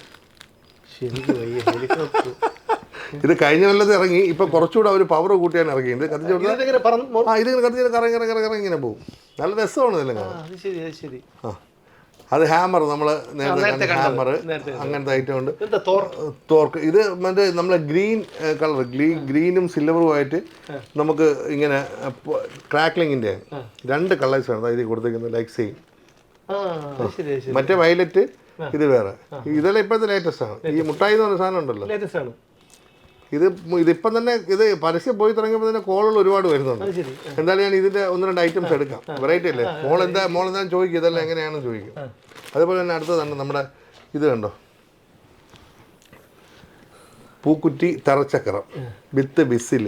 ഇത് കഴിഞ്ഞ കൊല്ലത്ത് ഇറങ്ങി ഇപ്പൊ കുറച്ചുകൂടെ അവർ പവർ കൂട്ടിയാണ് ഇറങ്ങിയത്. കത്തിച്ചു കൊടുത്താൽ ഇതെങ്ങനെ പറന്ന് ആ ഇത് കത്തിച്ച് കറങ്ങി കറങ്ങി കറങ്ങി ഇങ്ങനെ പോകും. നല്ല രസമാണ് ഇതെല്ലാം ശരി. ആ. അത് ഹാമർ നമ്മൾ നേരത്തെ ഹാമർ അങ്ങനത്തെ ഐറ്റം ഉണ്ട്. തോർക്ക്? ഇത് മറ്റേ നമ്മളെ ഗ്രീൻ കളർ ഗ്രീ ഗ്രീനും സിൽവറും ആയിട്ട് നമുക്ക് ഇങ്ങനെ ക്രാക്ലിങ്ങിന്റെ രണ്ട് കളേഴ്സ് ആണ് ഇത് കൊടുത്തിരിക്കുന്നത് ലൈക്ക് സെയിം മറ്റേ വയലറ്റ് ഇത് വേറെ. ഇതെല്ലാം ഇപ്പോഴത്തെ ലേറ്റസ്റ്റ് ആണ്. ഈ മുട്ടായി എന്ന് പറഞ്ഞ സാധനം ഉണ്ടല്ലോ. ഇത് ഇതിപ്പം തന്നെ ഇത് പരസ്യം പോയി തുടങ്ങിയപ്പോൾ തന്നെ കോളുകൾ ഒരുപാട് വരുന്നുണ്ട്. എന്തായാലും ഞാൻ ഇതിന്റെ ഒന്ന് രണ്ട് ഐറ്റംസ് എടുക്കാം. വെറൈറ്റി അല്ലേ? മോൾ എന്താ മോൾ എന്താ ചോദിക്കും? ഇതെല്ലാം എങ്ങനെയാണെന്ന് ചോദിക്കും. അതുപോലെ തന്നെ അടുത്തതാണ് നമ്മുടെ ഇത് കണ്ടോ? പൂക്കുറ്റി തറച്ചക്രം. വിത്ത് ബിസിൽ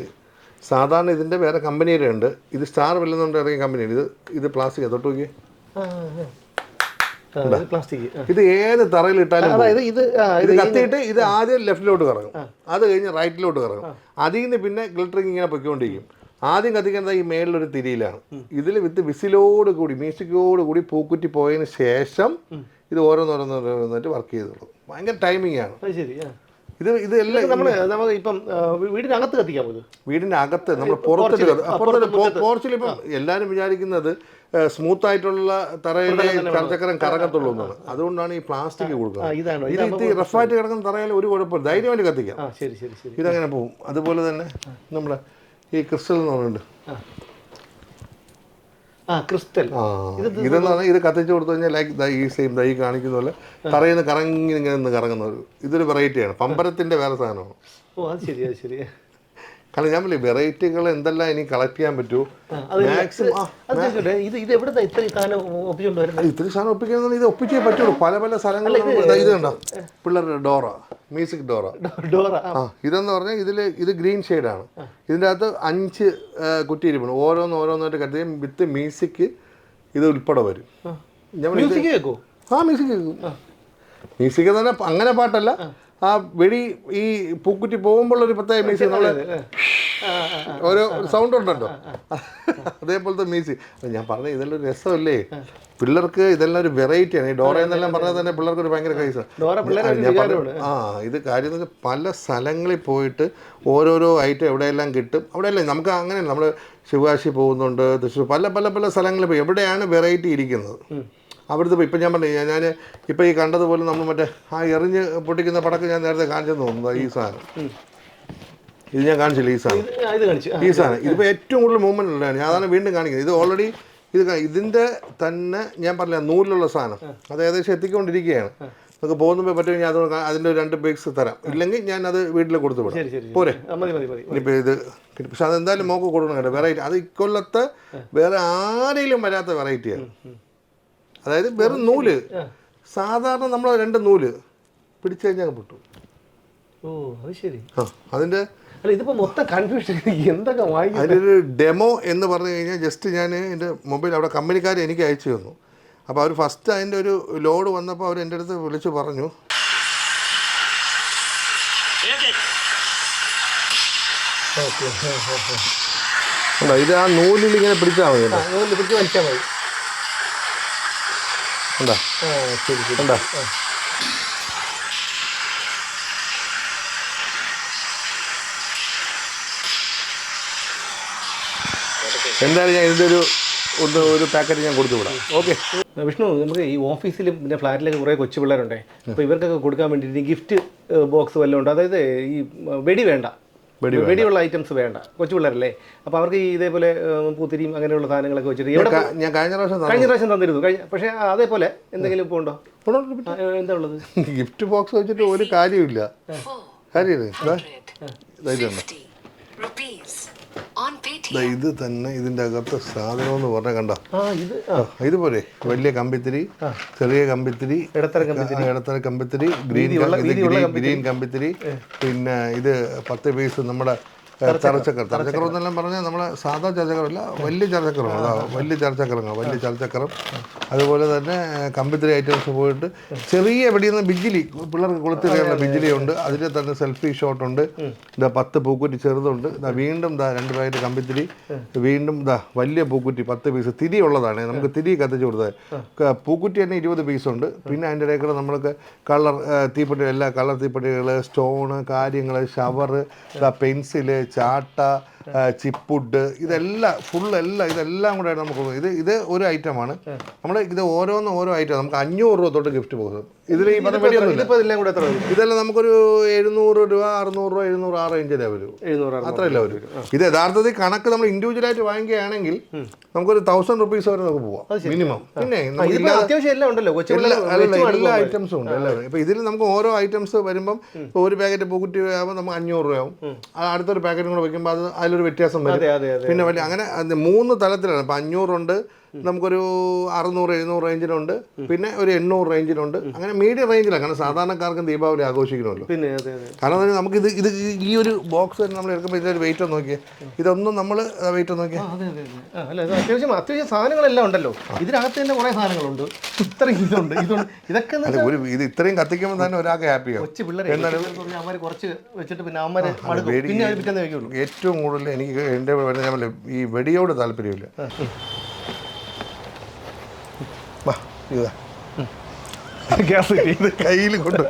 സാധാരണ ഇതിന്റെ വേറെ കമ്പനിയുടെ ഉണ്ട് ഇത് സ്റ്റാർ വെല്ലുന്നുണ്ട് ഇറങ്ങിയ കമ്പനിയാണ് ഇത് ഇത് പ്ലാസ്റ്റിക് തൊട്ട് നോക്കിയേ. പ്ലാസ്റ്റിക്. ഇത് ഏത് തറയിൽ ഇട്ടാലും അതായത് ഇത് കത്തിയിട്ട് ഇത് ആദ്യം ലെഫ്റ്റിലോട്ട് കറങ്ങും. അത് കഴിഞ്ഞ് റൈറ്റിലോട്ട് കറങ്ങും. അതിൽ നിന്ന് പിന്നെ ഗ്ലിറ്ററിങ് ഇങ്ങനെ പൊയ്ക്കൊണ്ടിരിക്കും. ആദ്യം കത്തിക്കുന്നത് ഈ മേളിലൊരു തിരിയിലാണ്. ഇതിൽ വിത്ത് വിസിലോട് കൂടി മ്യൂസിക്കോട് കൂടി പൂക്കുറ്റി പോയതിന് ശേഷം ഇത് ഓരോന്നോരോന്നോരോന്നിട്ട് വർക്ക് ചെയ്തോളൂ. ഭയങ്കര ടൈമിംഗ് ആണ്. ശരി ഇത് ഇത് എല്ലാം നമ്മൾ നമ്മൾ ഇപ്പം വീടിനകത്ത് കത്തിക്കാൻ ഇത് വീടിന്റെ അകത്ത് നമ്മൾ പുറത്ത് പോർച്ചിൽ ഇപ്പം എല്ലാവരും വിചാരിക്കുന്നത് സ്മൂത്ത് ആയിട്ടുള്ള തറയിലെ ചർച്ചക്കരം കറങ്ങത്തുള്ളൂ എന്നാണ്. അതുകൊണ്ടാണ് ഈ പ്ലാസ്റ്റിക് കൊടുക്കുന്നത്. ഇത് റഫായിട്ട് കിടക്കുന്ന തറയിൽ ഒരു കുഴപ്പമില്ല. ധൈര്യമായിട്ട് കത്തിക്കാം. ശരി ശരി ശരി. ഇതങ്ങനെ പോകും അതുപോലെ തന്നെ നമ്മുടെ ഈ ക്രിസ്റ്റൽ എന്ന് പറഞ്ഞിട്ടുണ്ട്. ക്രിസ്റ്റൽ. ആ ഇതെന്ന് ഇത് കത്തിച്ചു കൊടുത്തു കഴിഞ്ഞാൽ ലൈക്ക് ഈ സെയിം ദൈ കാണിക്കുന്ന പോലെ തറയിൽ നിന്ന് കറങ്ങി ഇങ്ങനെ കറങ്ങുന്ന ഇതൊരു വെറൈറ്റിയാണ് പമ്പരത്തിന്റെ വേറെ സാധനമാണ്. ഓ അത് ശരിയാ ശരിയാ ശരി. കാരണം ഞാൻ പറയും വെറൈറ്റികൾ എന്തെല്ലാം ഇനി കളക്ട് ചെയ്യാൻ പറ്റുമോ മാക്സിമം ഇത് ഇത് ഇത്രയും സാധനം ഒപ്പിച്ചുകൊണ്ട് ഇത്രയും സാധനം ഒപ്പിക്കുന്നത് ഇത് ഒപ്പിച്ചേ പറ്റുള്ളൂ. പല പല സ്ഥലങ്ങളിൽ നമുക്ക് ഇത് കണ്ടോ? പിള്ളേരുടെ ഡോറ മ്യൂസിക് ഡോറ. ഡോറ ആ, ഇതെന്ന് പറഞ്ഞാൽ ഇതിൽ ഇത് ഗ്രീൻ ഷെയ്ഡാണ് ഇതിന്റെ അകത്ത് അഞ്ച് കുട്ടി കുറ്റി ഇരിപ്പുണ്ട് ഓരോന്ന് ഓരോന്നായിട്ട് കരുതി വിത്ത് മ്യൂസിക് ഇത് ഉൾപ്പെടെ വരും. ഞാൻ മ്യൂസിക് കേൾക്കോ ആ മ്യൂസിക് കേൾക്കും മ്യൂസിക് തന്നെ അങ്ങനെ പാട്ടല്ല. ആ വെടി ഈ പൂക്കുറ്റി പോകുമ്പോൾ ഒരു പ്രത്യേക മ്യൂസിക് നമ്മൾ. ഓരോ സൗണ്ട് ഉണ്ടല്ലോ. അതേപോലത്തെ അപ്പൊ ഞാൻ പറഞ്ഞ ഇതെല്ലാം ഒരു രസമല്ലേ? പിള്ളേർക്ക് ഇതെല്ലാം ഒരു വെറൈറ്റിയാണ് ഈ ഡോറ എന്നെല്ലാം പറഞ്ഞാൽ തന്നെ പിള്ളേർക്ക് ഒരു ഭയങ്കര കൈസ ഡോറ പിള്ളേരെ ആ ഇത് കാര്യം എന്ന് വെച്ചാൽ പല സ്ഥലങ്ങളിൽ പോയിട്ട് ഓരോരോ ഐറ്റം എവിടെയെല്ലാം കിട്ടും അവിടെയെല്ലാം നമുക്ക് അങ്ങനെ നമ്മൾ ശിവകാശി പോകുന്നുണ്ട് തൃശ്ശൂർ പല പല പല സ്ഥലങ്ങളിൽ പോയി. എവിടെയാണ് വെറൈറ്റി ഇരിക്കുന്നത്? അവിടുത്തെ ഇപ്പം ഞാൻ പറഞ്ഞു ഞാൻ ഇപ്പം ഈ കണ്ടതുപോലെ നമ്മൾ മറ്റേ ആ എറിഞ്ഞ് പൊട്ടിക്കുന്ന പടക്ക് ഞാൻ നേരത്തെ കാണിച്ചെന്ന് തോന്നുന്നു ഈ സാധനം. ഇത് ഞാൻ കാണിച്ചില്ല ഈ സാധനം. ഈ സാധനം. ഇതിപ്പോൾ ഏറ്റവും കൂടുതൽ മൂവ്മെന്റ് ഉള്ളതാണ് ഞാൻ അതാണ് വീണ്ടും കാണിക്കുന്നത്. ഇത് ഓൾറെഡി ഇത് ഇതിന്റെ ഇതിന്റെ തന്നെ ഞാൻ പറഞ്ഞില്ല നൂലിലുള്ള സാധനം. അത് ഏകദേശം എത്തിക്കൊണ്ടിരിക്കുകയാണ്. നമുക്ക് പോകുമ്പോൾ പറ്റുമെങ്കിൽ ഞാൻ അത് അതിന്റെ ഒരു രണ്ട് ബേക്സ് തരാം. ഇല്ലെങ്കിൽ ഞാൻ അത് വീട്ടിൽ കൊടുത്തു വിടാം. പോരെ? ഇനിയിപ്പോൾ ഇത്. പക്ഷെ അതെന്തായാലും മോക്ക് കൊടുക്കണം കേട്ടോ. വെറൈറ്റി അത് ഇക്കൊല്ലത്തെ വേറെ ആരെയും വരാത്ത വെറൈറ്റിയാണ് അതായത് വെറും നൂൽ. സാധാരണ നമ്മൾ രണ്ട് നൂൽ പിടിച്ചു കഴിഞ്ഞാൽ പൊട്ടു. ഓ അത് ശരി. ആ അതിന്റെ അല്ല ഇതിപ്പോ മൊത്തം കൺഫ്യൂഷൻ എന്തൊക്കെ വാങ്ങിക്കും അതിനൊരു ഡെമോ എന്ന് പറഞ്ഞു കഴിഞ്ഞാൽ ജസ്റ്റ് ഞാൻ എന്റെ മൊബൈൽ അവിടെ കമ്പനിക്കാർ എനിക്ക് അയച്ചു തന്നു. അപ്പോൾ അവർ ഫസ്റ്റ് അതിന്റെ ഒരു ലോഡ് വന്നപ്പോൾ അവർ എന്റെ അടുത്ത് വിളിച്ചു പറഞ്ഞു. ഇത് ആ നൂലിൽ ഇങ്ങനെ പിടിച്ചാൽ മതി ആ നൂൽ പിടിച്ച് വലിച്ചാൽ മതി. എന്തായാലും ഞാൻ ഇതിന്റെ ഒരു ഒന്ന് ഒരു പാക്കറ്റ് ഞാൻ കൊടുത്തു വിടാം ഓക്കെ വിഷ്ണു നമുക്ക് ഈ ഓഫീസിലും പിന്നെ ഫ്ലാറ്റിലൊക്കെ കുറേ കൊച്ചു പിള്ളേരുണ്ടേ അപ്പോൾ ഇവർക്കൊക്കെ കൊടുക്കാൻ വേണ്ടിയിട്ട് ഗിഫ്റ്റ് ബോക്സ് വല്ലതും ഉണ്ട്? അതായത് ഈ വെടി വേണ്ട. വെടിയുള്ള ഐറ്റംസ് വേണ്ട. കൊച്ചു പിള്ളേരല്ലേ? അപ്പോൾ അവർക്ക് ഈ ഇതേപോലെ പൂത്തിരിയും അങ്ങനെയുള്ള സാധനങ്ങളൊക്കെ വെച്ചിട്ട് എവിടെ ഞാൻ കഴിഞ്ഞ പ്രാവശ്യം കഴിഞ്ഞ പ്രാവശ്യം തന്നിരുന്നു. കഴിഞ്ഞ പക്ഷേ അതേപോലെ എന്തെങ്കിലും ഇപ്പോൾ ഉണ്ടോ? എന്താ ഉള്ളത്? [laughs] ഗിഫ്റ്റ് ബോക്സ് വെച്ചിട്ട് ഒരു കാര്യമില്ല കാര്യമില്ല? ദാ, ദാ ഇതുണ്ട്. 50 rupees on Paytm. ദാ ഇത് തന്നെ ഇതിന്റെ അകത്ത് സാധനം എന്ന് പറഞ്ഞ കണ്ട. ഇതുപോലെ വലിയ കമ്പിത്തിരി ചെറിയ കമ്പിത്തിരി ഇടത്തരം കമ്പിത്തിരി. Green- green കമ്പിത്തിരി. പിന്നെ ഇത് പത്ത് പീസ് നമ്മുടെ ചർച്ചക്കർ ചർച്ചക്കർ എന്നെല്ലാം പറഞ്ഞാൽ നമ്മളെ സാധാ ചർച്ചക്കറല്ല വലിയ ചർച്ചക്കറും അതാ വലിയ ചർച്ചക്കറങ്ങൾ വലിയ ചർച്ചക്കറും അതുപോലെ തന്നെ കമ്പിത്തിരി ഐറ്റംസ് പോയിട്ട് ചെറിയ വെടിയുന്ന ബിജിലി പിള്ളേർക്ക് കൊളുത്തിരിയുള്ള ബിജിലി ഉണ്ട്. അതിൽ തന്നെ സെൽഫി ഷോട്ട് ഉണ്ട്. ഇതാ പത്ത് പൂക്കുറ്റി ചെറുതുണ്ട്. ഇതാ വീണ്ടും ഇതാ രണ്ട് പാക്കറ്റ് കമ്പിത്തിരി. വീണ്ടും ഇതാ വലിയ പൂക്കുറ്റി പത്ത് പീസ്. തിരി ഉള്ളതാണ്. നമുക്ക് തിരി കത്തിച്ചു കൊടുത്തത് പൂക്കുറ്റി തന്നെ ഇരുപത് പീസുണ്ട് പിന്നെ അതിന്റെ ഇടയിൽ കൂടെ നമ്മൾക്ക് കളർ തീപ്പെട്ടി എല്ലാ കളർ തീപ്പെട്ടികൾ സ്റ്റോണ് കാര്യങ്ങൾ ഷവർ പെൻസിൽ ചാട്ട ചിപ്പുഡ് ഇതെല്ലാം ഫുൾ എല്ലാം ഇതെല്ലാം കൂടെ നമുക്ക്. ഇത് ഇത് ഒരു ഐറ്റമാണ്. നമ്മൾ ഇത് ഓരോന്നും ഓരോ ഐറ്റം നമുക്ക് അഞ്ഞൂറ് രൂപ തൊട്ട് ഗിഫ്റ്റ് പോകും. ഇതിൽ ഈ പറഞ്ഞ എത്ര ഇതെല്ലാം നമുക്കൊരു എഴുന്നൂറ് രൂപ അറുന്നൂറ് രൂപ എഴുന്നൂറ് ആ റേഞ്ചിലേ വരൂ. അത്രയല്ല വരും. ഇത് യഥാർത്ഥത്തിൽ കണക്ക് നമ്മൾ ഇൻഡിവിജ്വൽ ആയിട്ട് വാങ്ങിക്കുകയാണെങ്കിൽ നമുക്കൊരു തൗസൻഡ് റുപ്പീസ് വരെ നമുക്ക് പോവാം മിനിമം പിന്നെ എല്ലാം. ഐറ്റംസും ഉണ്ട് എല്ലാവരും ഇപ്പൊ ഇതിൽ നമുക്ക് ഓരോ ഐറ്റംസ് വരുമ്പം ഒരു പാക്കറ്റ് പൂക്കുറ്റി ആകുമ്പോൾ നമുക്ക് അഞ്ഞൂറ് രൂപയാവും. അടുത്തൊരു പാക്കറ്റും കൂടെ വയ്ക്കുമ്പോൾ അത് അതിലൊരു വ്യത്യാസം വരും. പിന്നെ വലിയ അങ്ങനെ മൂന്ന് തലത്തിലാണ്. ഇപ്പം അഞ്ഞൂറുണ്ട് നമുക്കൊരു അറുന്നൂറ് എഴുന്നൂറ് റേഞ്ചിലുണ്ട്. പിന്നെ ഒരു എണ്ണൂറ് റേഞ്ചിലുണ്ട്. അങ്ങനെ മീഡിയം റേഞ്ചിലാണ്. കാരണം സാധാരണക്കാർക്കും ദീപാവലി ആഘോഷിക്കണമല്ലോ. പിന്നെ കാരണം നമുക്ക് ഇത് ഇത് ഈ- ഒരു ബോക്സ് തന്നെ നമ്മൾ എടുക്കുമ്പോൾ ഇതിന്റെ വെയിറ്റ് ഒന്ന് നോക്കിയേ. ഇതൊന്നും നമ്മൾ വെയിറ്റ് ഒന്ന് നോക്കിയേ. അതെ അതെ അതെ. അല്ല ഇത് അത്യാവശ്യം അത്യാവശ്യം സാധനങ്ങളെല്ലാം ഉണ്ടല്ലോ. ഇതിനകത്ത് തന്നെ കുറേ സാധനങ്ങളുണ്ട്. ഇത്രയും ഇതുണ്ട്. ഇതുണ്ട്. ഇതൊക്കെ ഒരു ഇത് ഇത്രയും കത്തിക്കുമ്പോൾ തന്നെ ഒരാൾക്ക് ഹാപ്പിയാവും കൊച്ചു പിള്ളേരെ അമ്മമാര് കുറച്ച് വെച്ചിട്ട് പിന്നെ മടുക്കും. പിന്നെ പിറ്റേന്ന് ഏറ്റവും കൂടുതൽ എനിക്ക് എന്റെ ഈ വെടിയോട് താല്പര്യമില്ല. ഇതാ. ഗ്യാസ് ഇത് കയ്യിൽ കൊണ്ട്.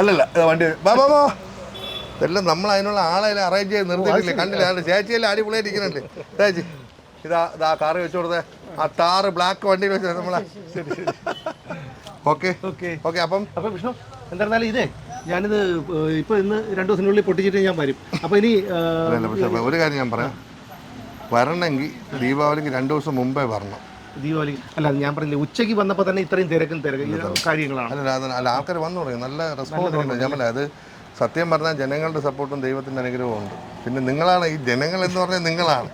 അല്ലല്ല വണ്ടി. വാ വാ ഇതെല്ലാം നമ്മൾ അതിനുള്ള ആളെ അറേഞ്ച് ചെയ്ത് നിർത്തിയിട്ടില്ല? കണ്ടില്ല? അതിന്റെ ചേച്ചിയെല്ലാം അടിപൊളിയായിട്ട് ഇരിക്കുന്നുണ്ട് ചേച്ചി ഇതാ ഇതാ കാറ് വെച്ചു കൊടുത്തേ. ആ താറ് ബ്ലാക്ക് വണ്ടി വെച്ചത് നമ്മളെ. ഓക്കെ ഓക്കെ അപ്പം? അപ്പൊ വിഷ്ണു എന്തായിരുന്നാലും ഇതേ ഞാനിത് ഇപ്പൊ ഇന്ന് രണ്ടു ദിവസത്തിനുള്ളിൽ പൊട്ടിച്ചിട്ട് ഞാൻ വരും. അപ്പൊ ഇനി ഒരു കാര്യം ഞാൻ പറയാം. വരണമെങ്കിൽ ദീപാവലിക്ക് രണ്ടു ദിവസം മുമ്പേ വരണം. ദീപാവലി. അല്ല ഞാൻ പറഞ്ഞില്ലേ ഉച്ചയ്ക്ക് വന്നപ്പോൾ തന്നെ ഇത്രയും തിരക്കും തിരക്കും കാര്യങ്ങളാണ്. അല്ല അല്ല ആൾക്കാർ വന്നു തുടങ്ങി. നല്ല റെസ്പോൺസ് ഉണ്ട്. പറയാം അത് സത്യം പറഞ്ഞാൽ ജനങ്ങളുടെ സപ്പോർട്ടും ദൈവത്തിന്റെ അനുഗ്രഹവും ഉണ്ട്. പിന്നെ നിങ്ങളാണ് ഈ ജനങ്ങൾ എന്ന് പറഞ്ഞാൽ നിങ്ങളാണ്.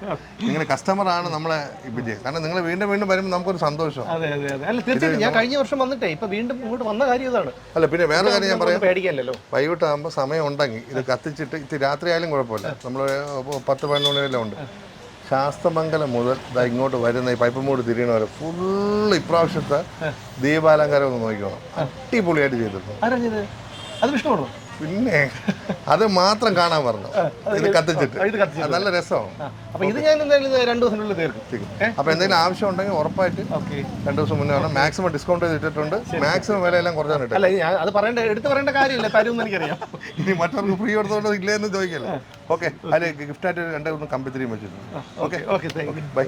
നിങ്ങൾ കസ്റ്റമറാണ് നമ്മളെ വിജയം കാരണം നിങ്ങൾ വീണ്ടും വീണ്ടും വരുമ്പോൾ നമുക്കൊരു സന്തോഷം അതെ അതെ അതെ. അല്ല തീർച്ചയായിട്ടും. ഞാൻ കഴിഞ്ഞ വർഷം വന്നിട്ടേ ഇപ്പൊ വീണ്ടും ഇങ്ങോട്ട് വന്ന കാര്യം ഇതാണ്. അല്ല പിന്നെ വേറെ കാര്യം ഞാൻ പറയാം. പേടിക്കാനല്ലോ വൈകിട്ടാകുമ്പോൾ സമയം ഉണ്ടെങ്കിൽ ഇത് കത്തിച്ചിട്ട് ഇത്തിരി രാത്രി ആയാലും കുഴപ്പമില്ല നമ്മൾ പത്ത് പതിനൊന്ന് മണിവരെല്ലാം ഉണ്ട്. ശാസ്തമംഗലം മുതൽ ഇങ്ങോട്ട് വരുന്ന ഈ പൈപ്പ് മൂട് തിരിയണ വരെ ഫുള്ള് ഇപ്രാവശ്യത്തെ ദീപാലങ്കാരം ഒന്ന് നോക്കിക്കോണം. അടിപൊളിയായിട്ട് ചെയ്തിട്ടുണ്ട്. അത് വിഷ്ണുവാണോ പിന്നെ അത് മാത്രം കാണാൻ പറഞ്ഞു. ഇത് കത്തിച്ചിട്ട്. അത് നല്ല രസമാണ്. അപ്പൊ ഇത് ഞാൻ എന്തായാലും രണ്ടു ദിവസത്തിനുള്ളിൽ തീർക്കും? അപ്പൊ എന്തെങ്കിലും ആവശ്യം ഉണ്ടെങ്കിൽ ഉറപ്പായിട്ട് ഓക്കെ. രണ്ടു ദിവസം മുന്നേ വേണം. മാക്സിമം ഡിസ്കൗണ്ട് ചെയ്തിട്ടുണ്ട്. മാക്സിമം വില എല്ലാം കുറച്ചാണ് ഇട്ടത്. അല്ല ഞാൻ അത് പറയേണ്ട എടുത്ത് പറയേണ്ട കാര്യമില്ല. തരുമെന്ന് എനിക്കറിയാം. ഇനി മറ്റവർക്ക് ഫ്രീ കൊടുത്തോണ്ട് ഇല്ലെന്ന് ചോദിക്കല്ലേ. ഓക്കെ അതിൽ ഗിഫ്റ്റായിട്ട് രണ്ട് കമ്പിത്തിരിയും വെച്ചിട്ടുണ്ട്. Okay okay thank you bye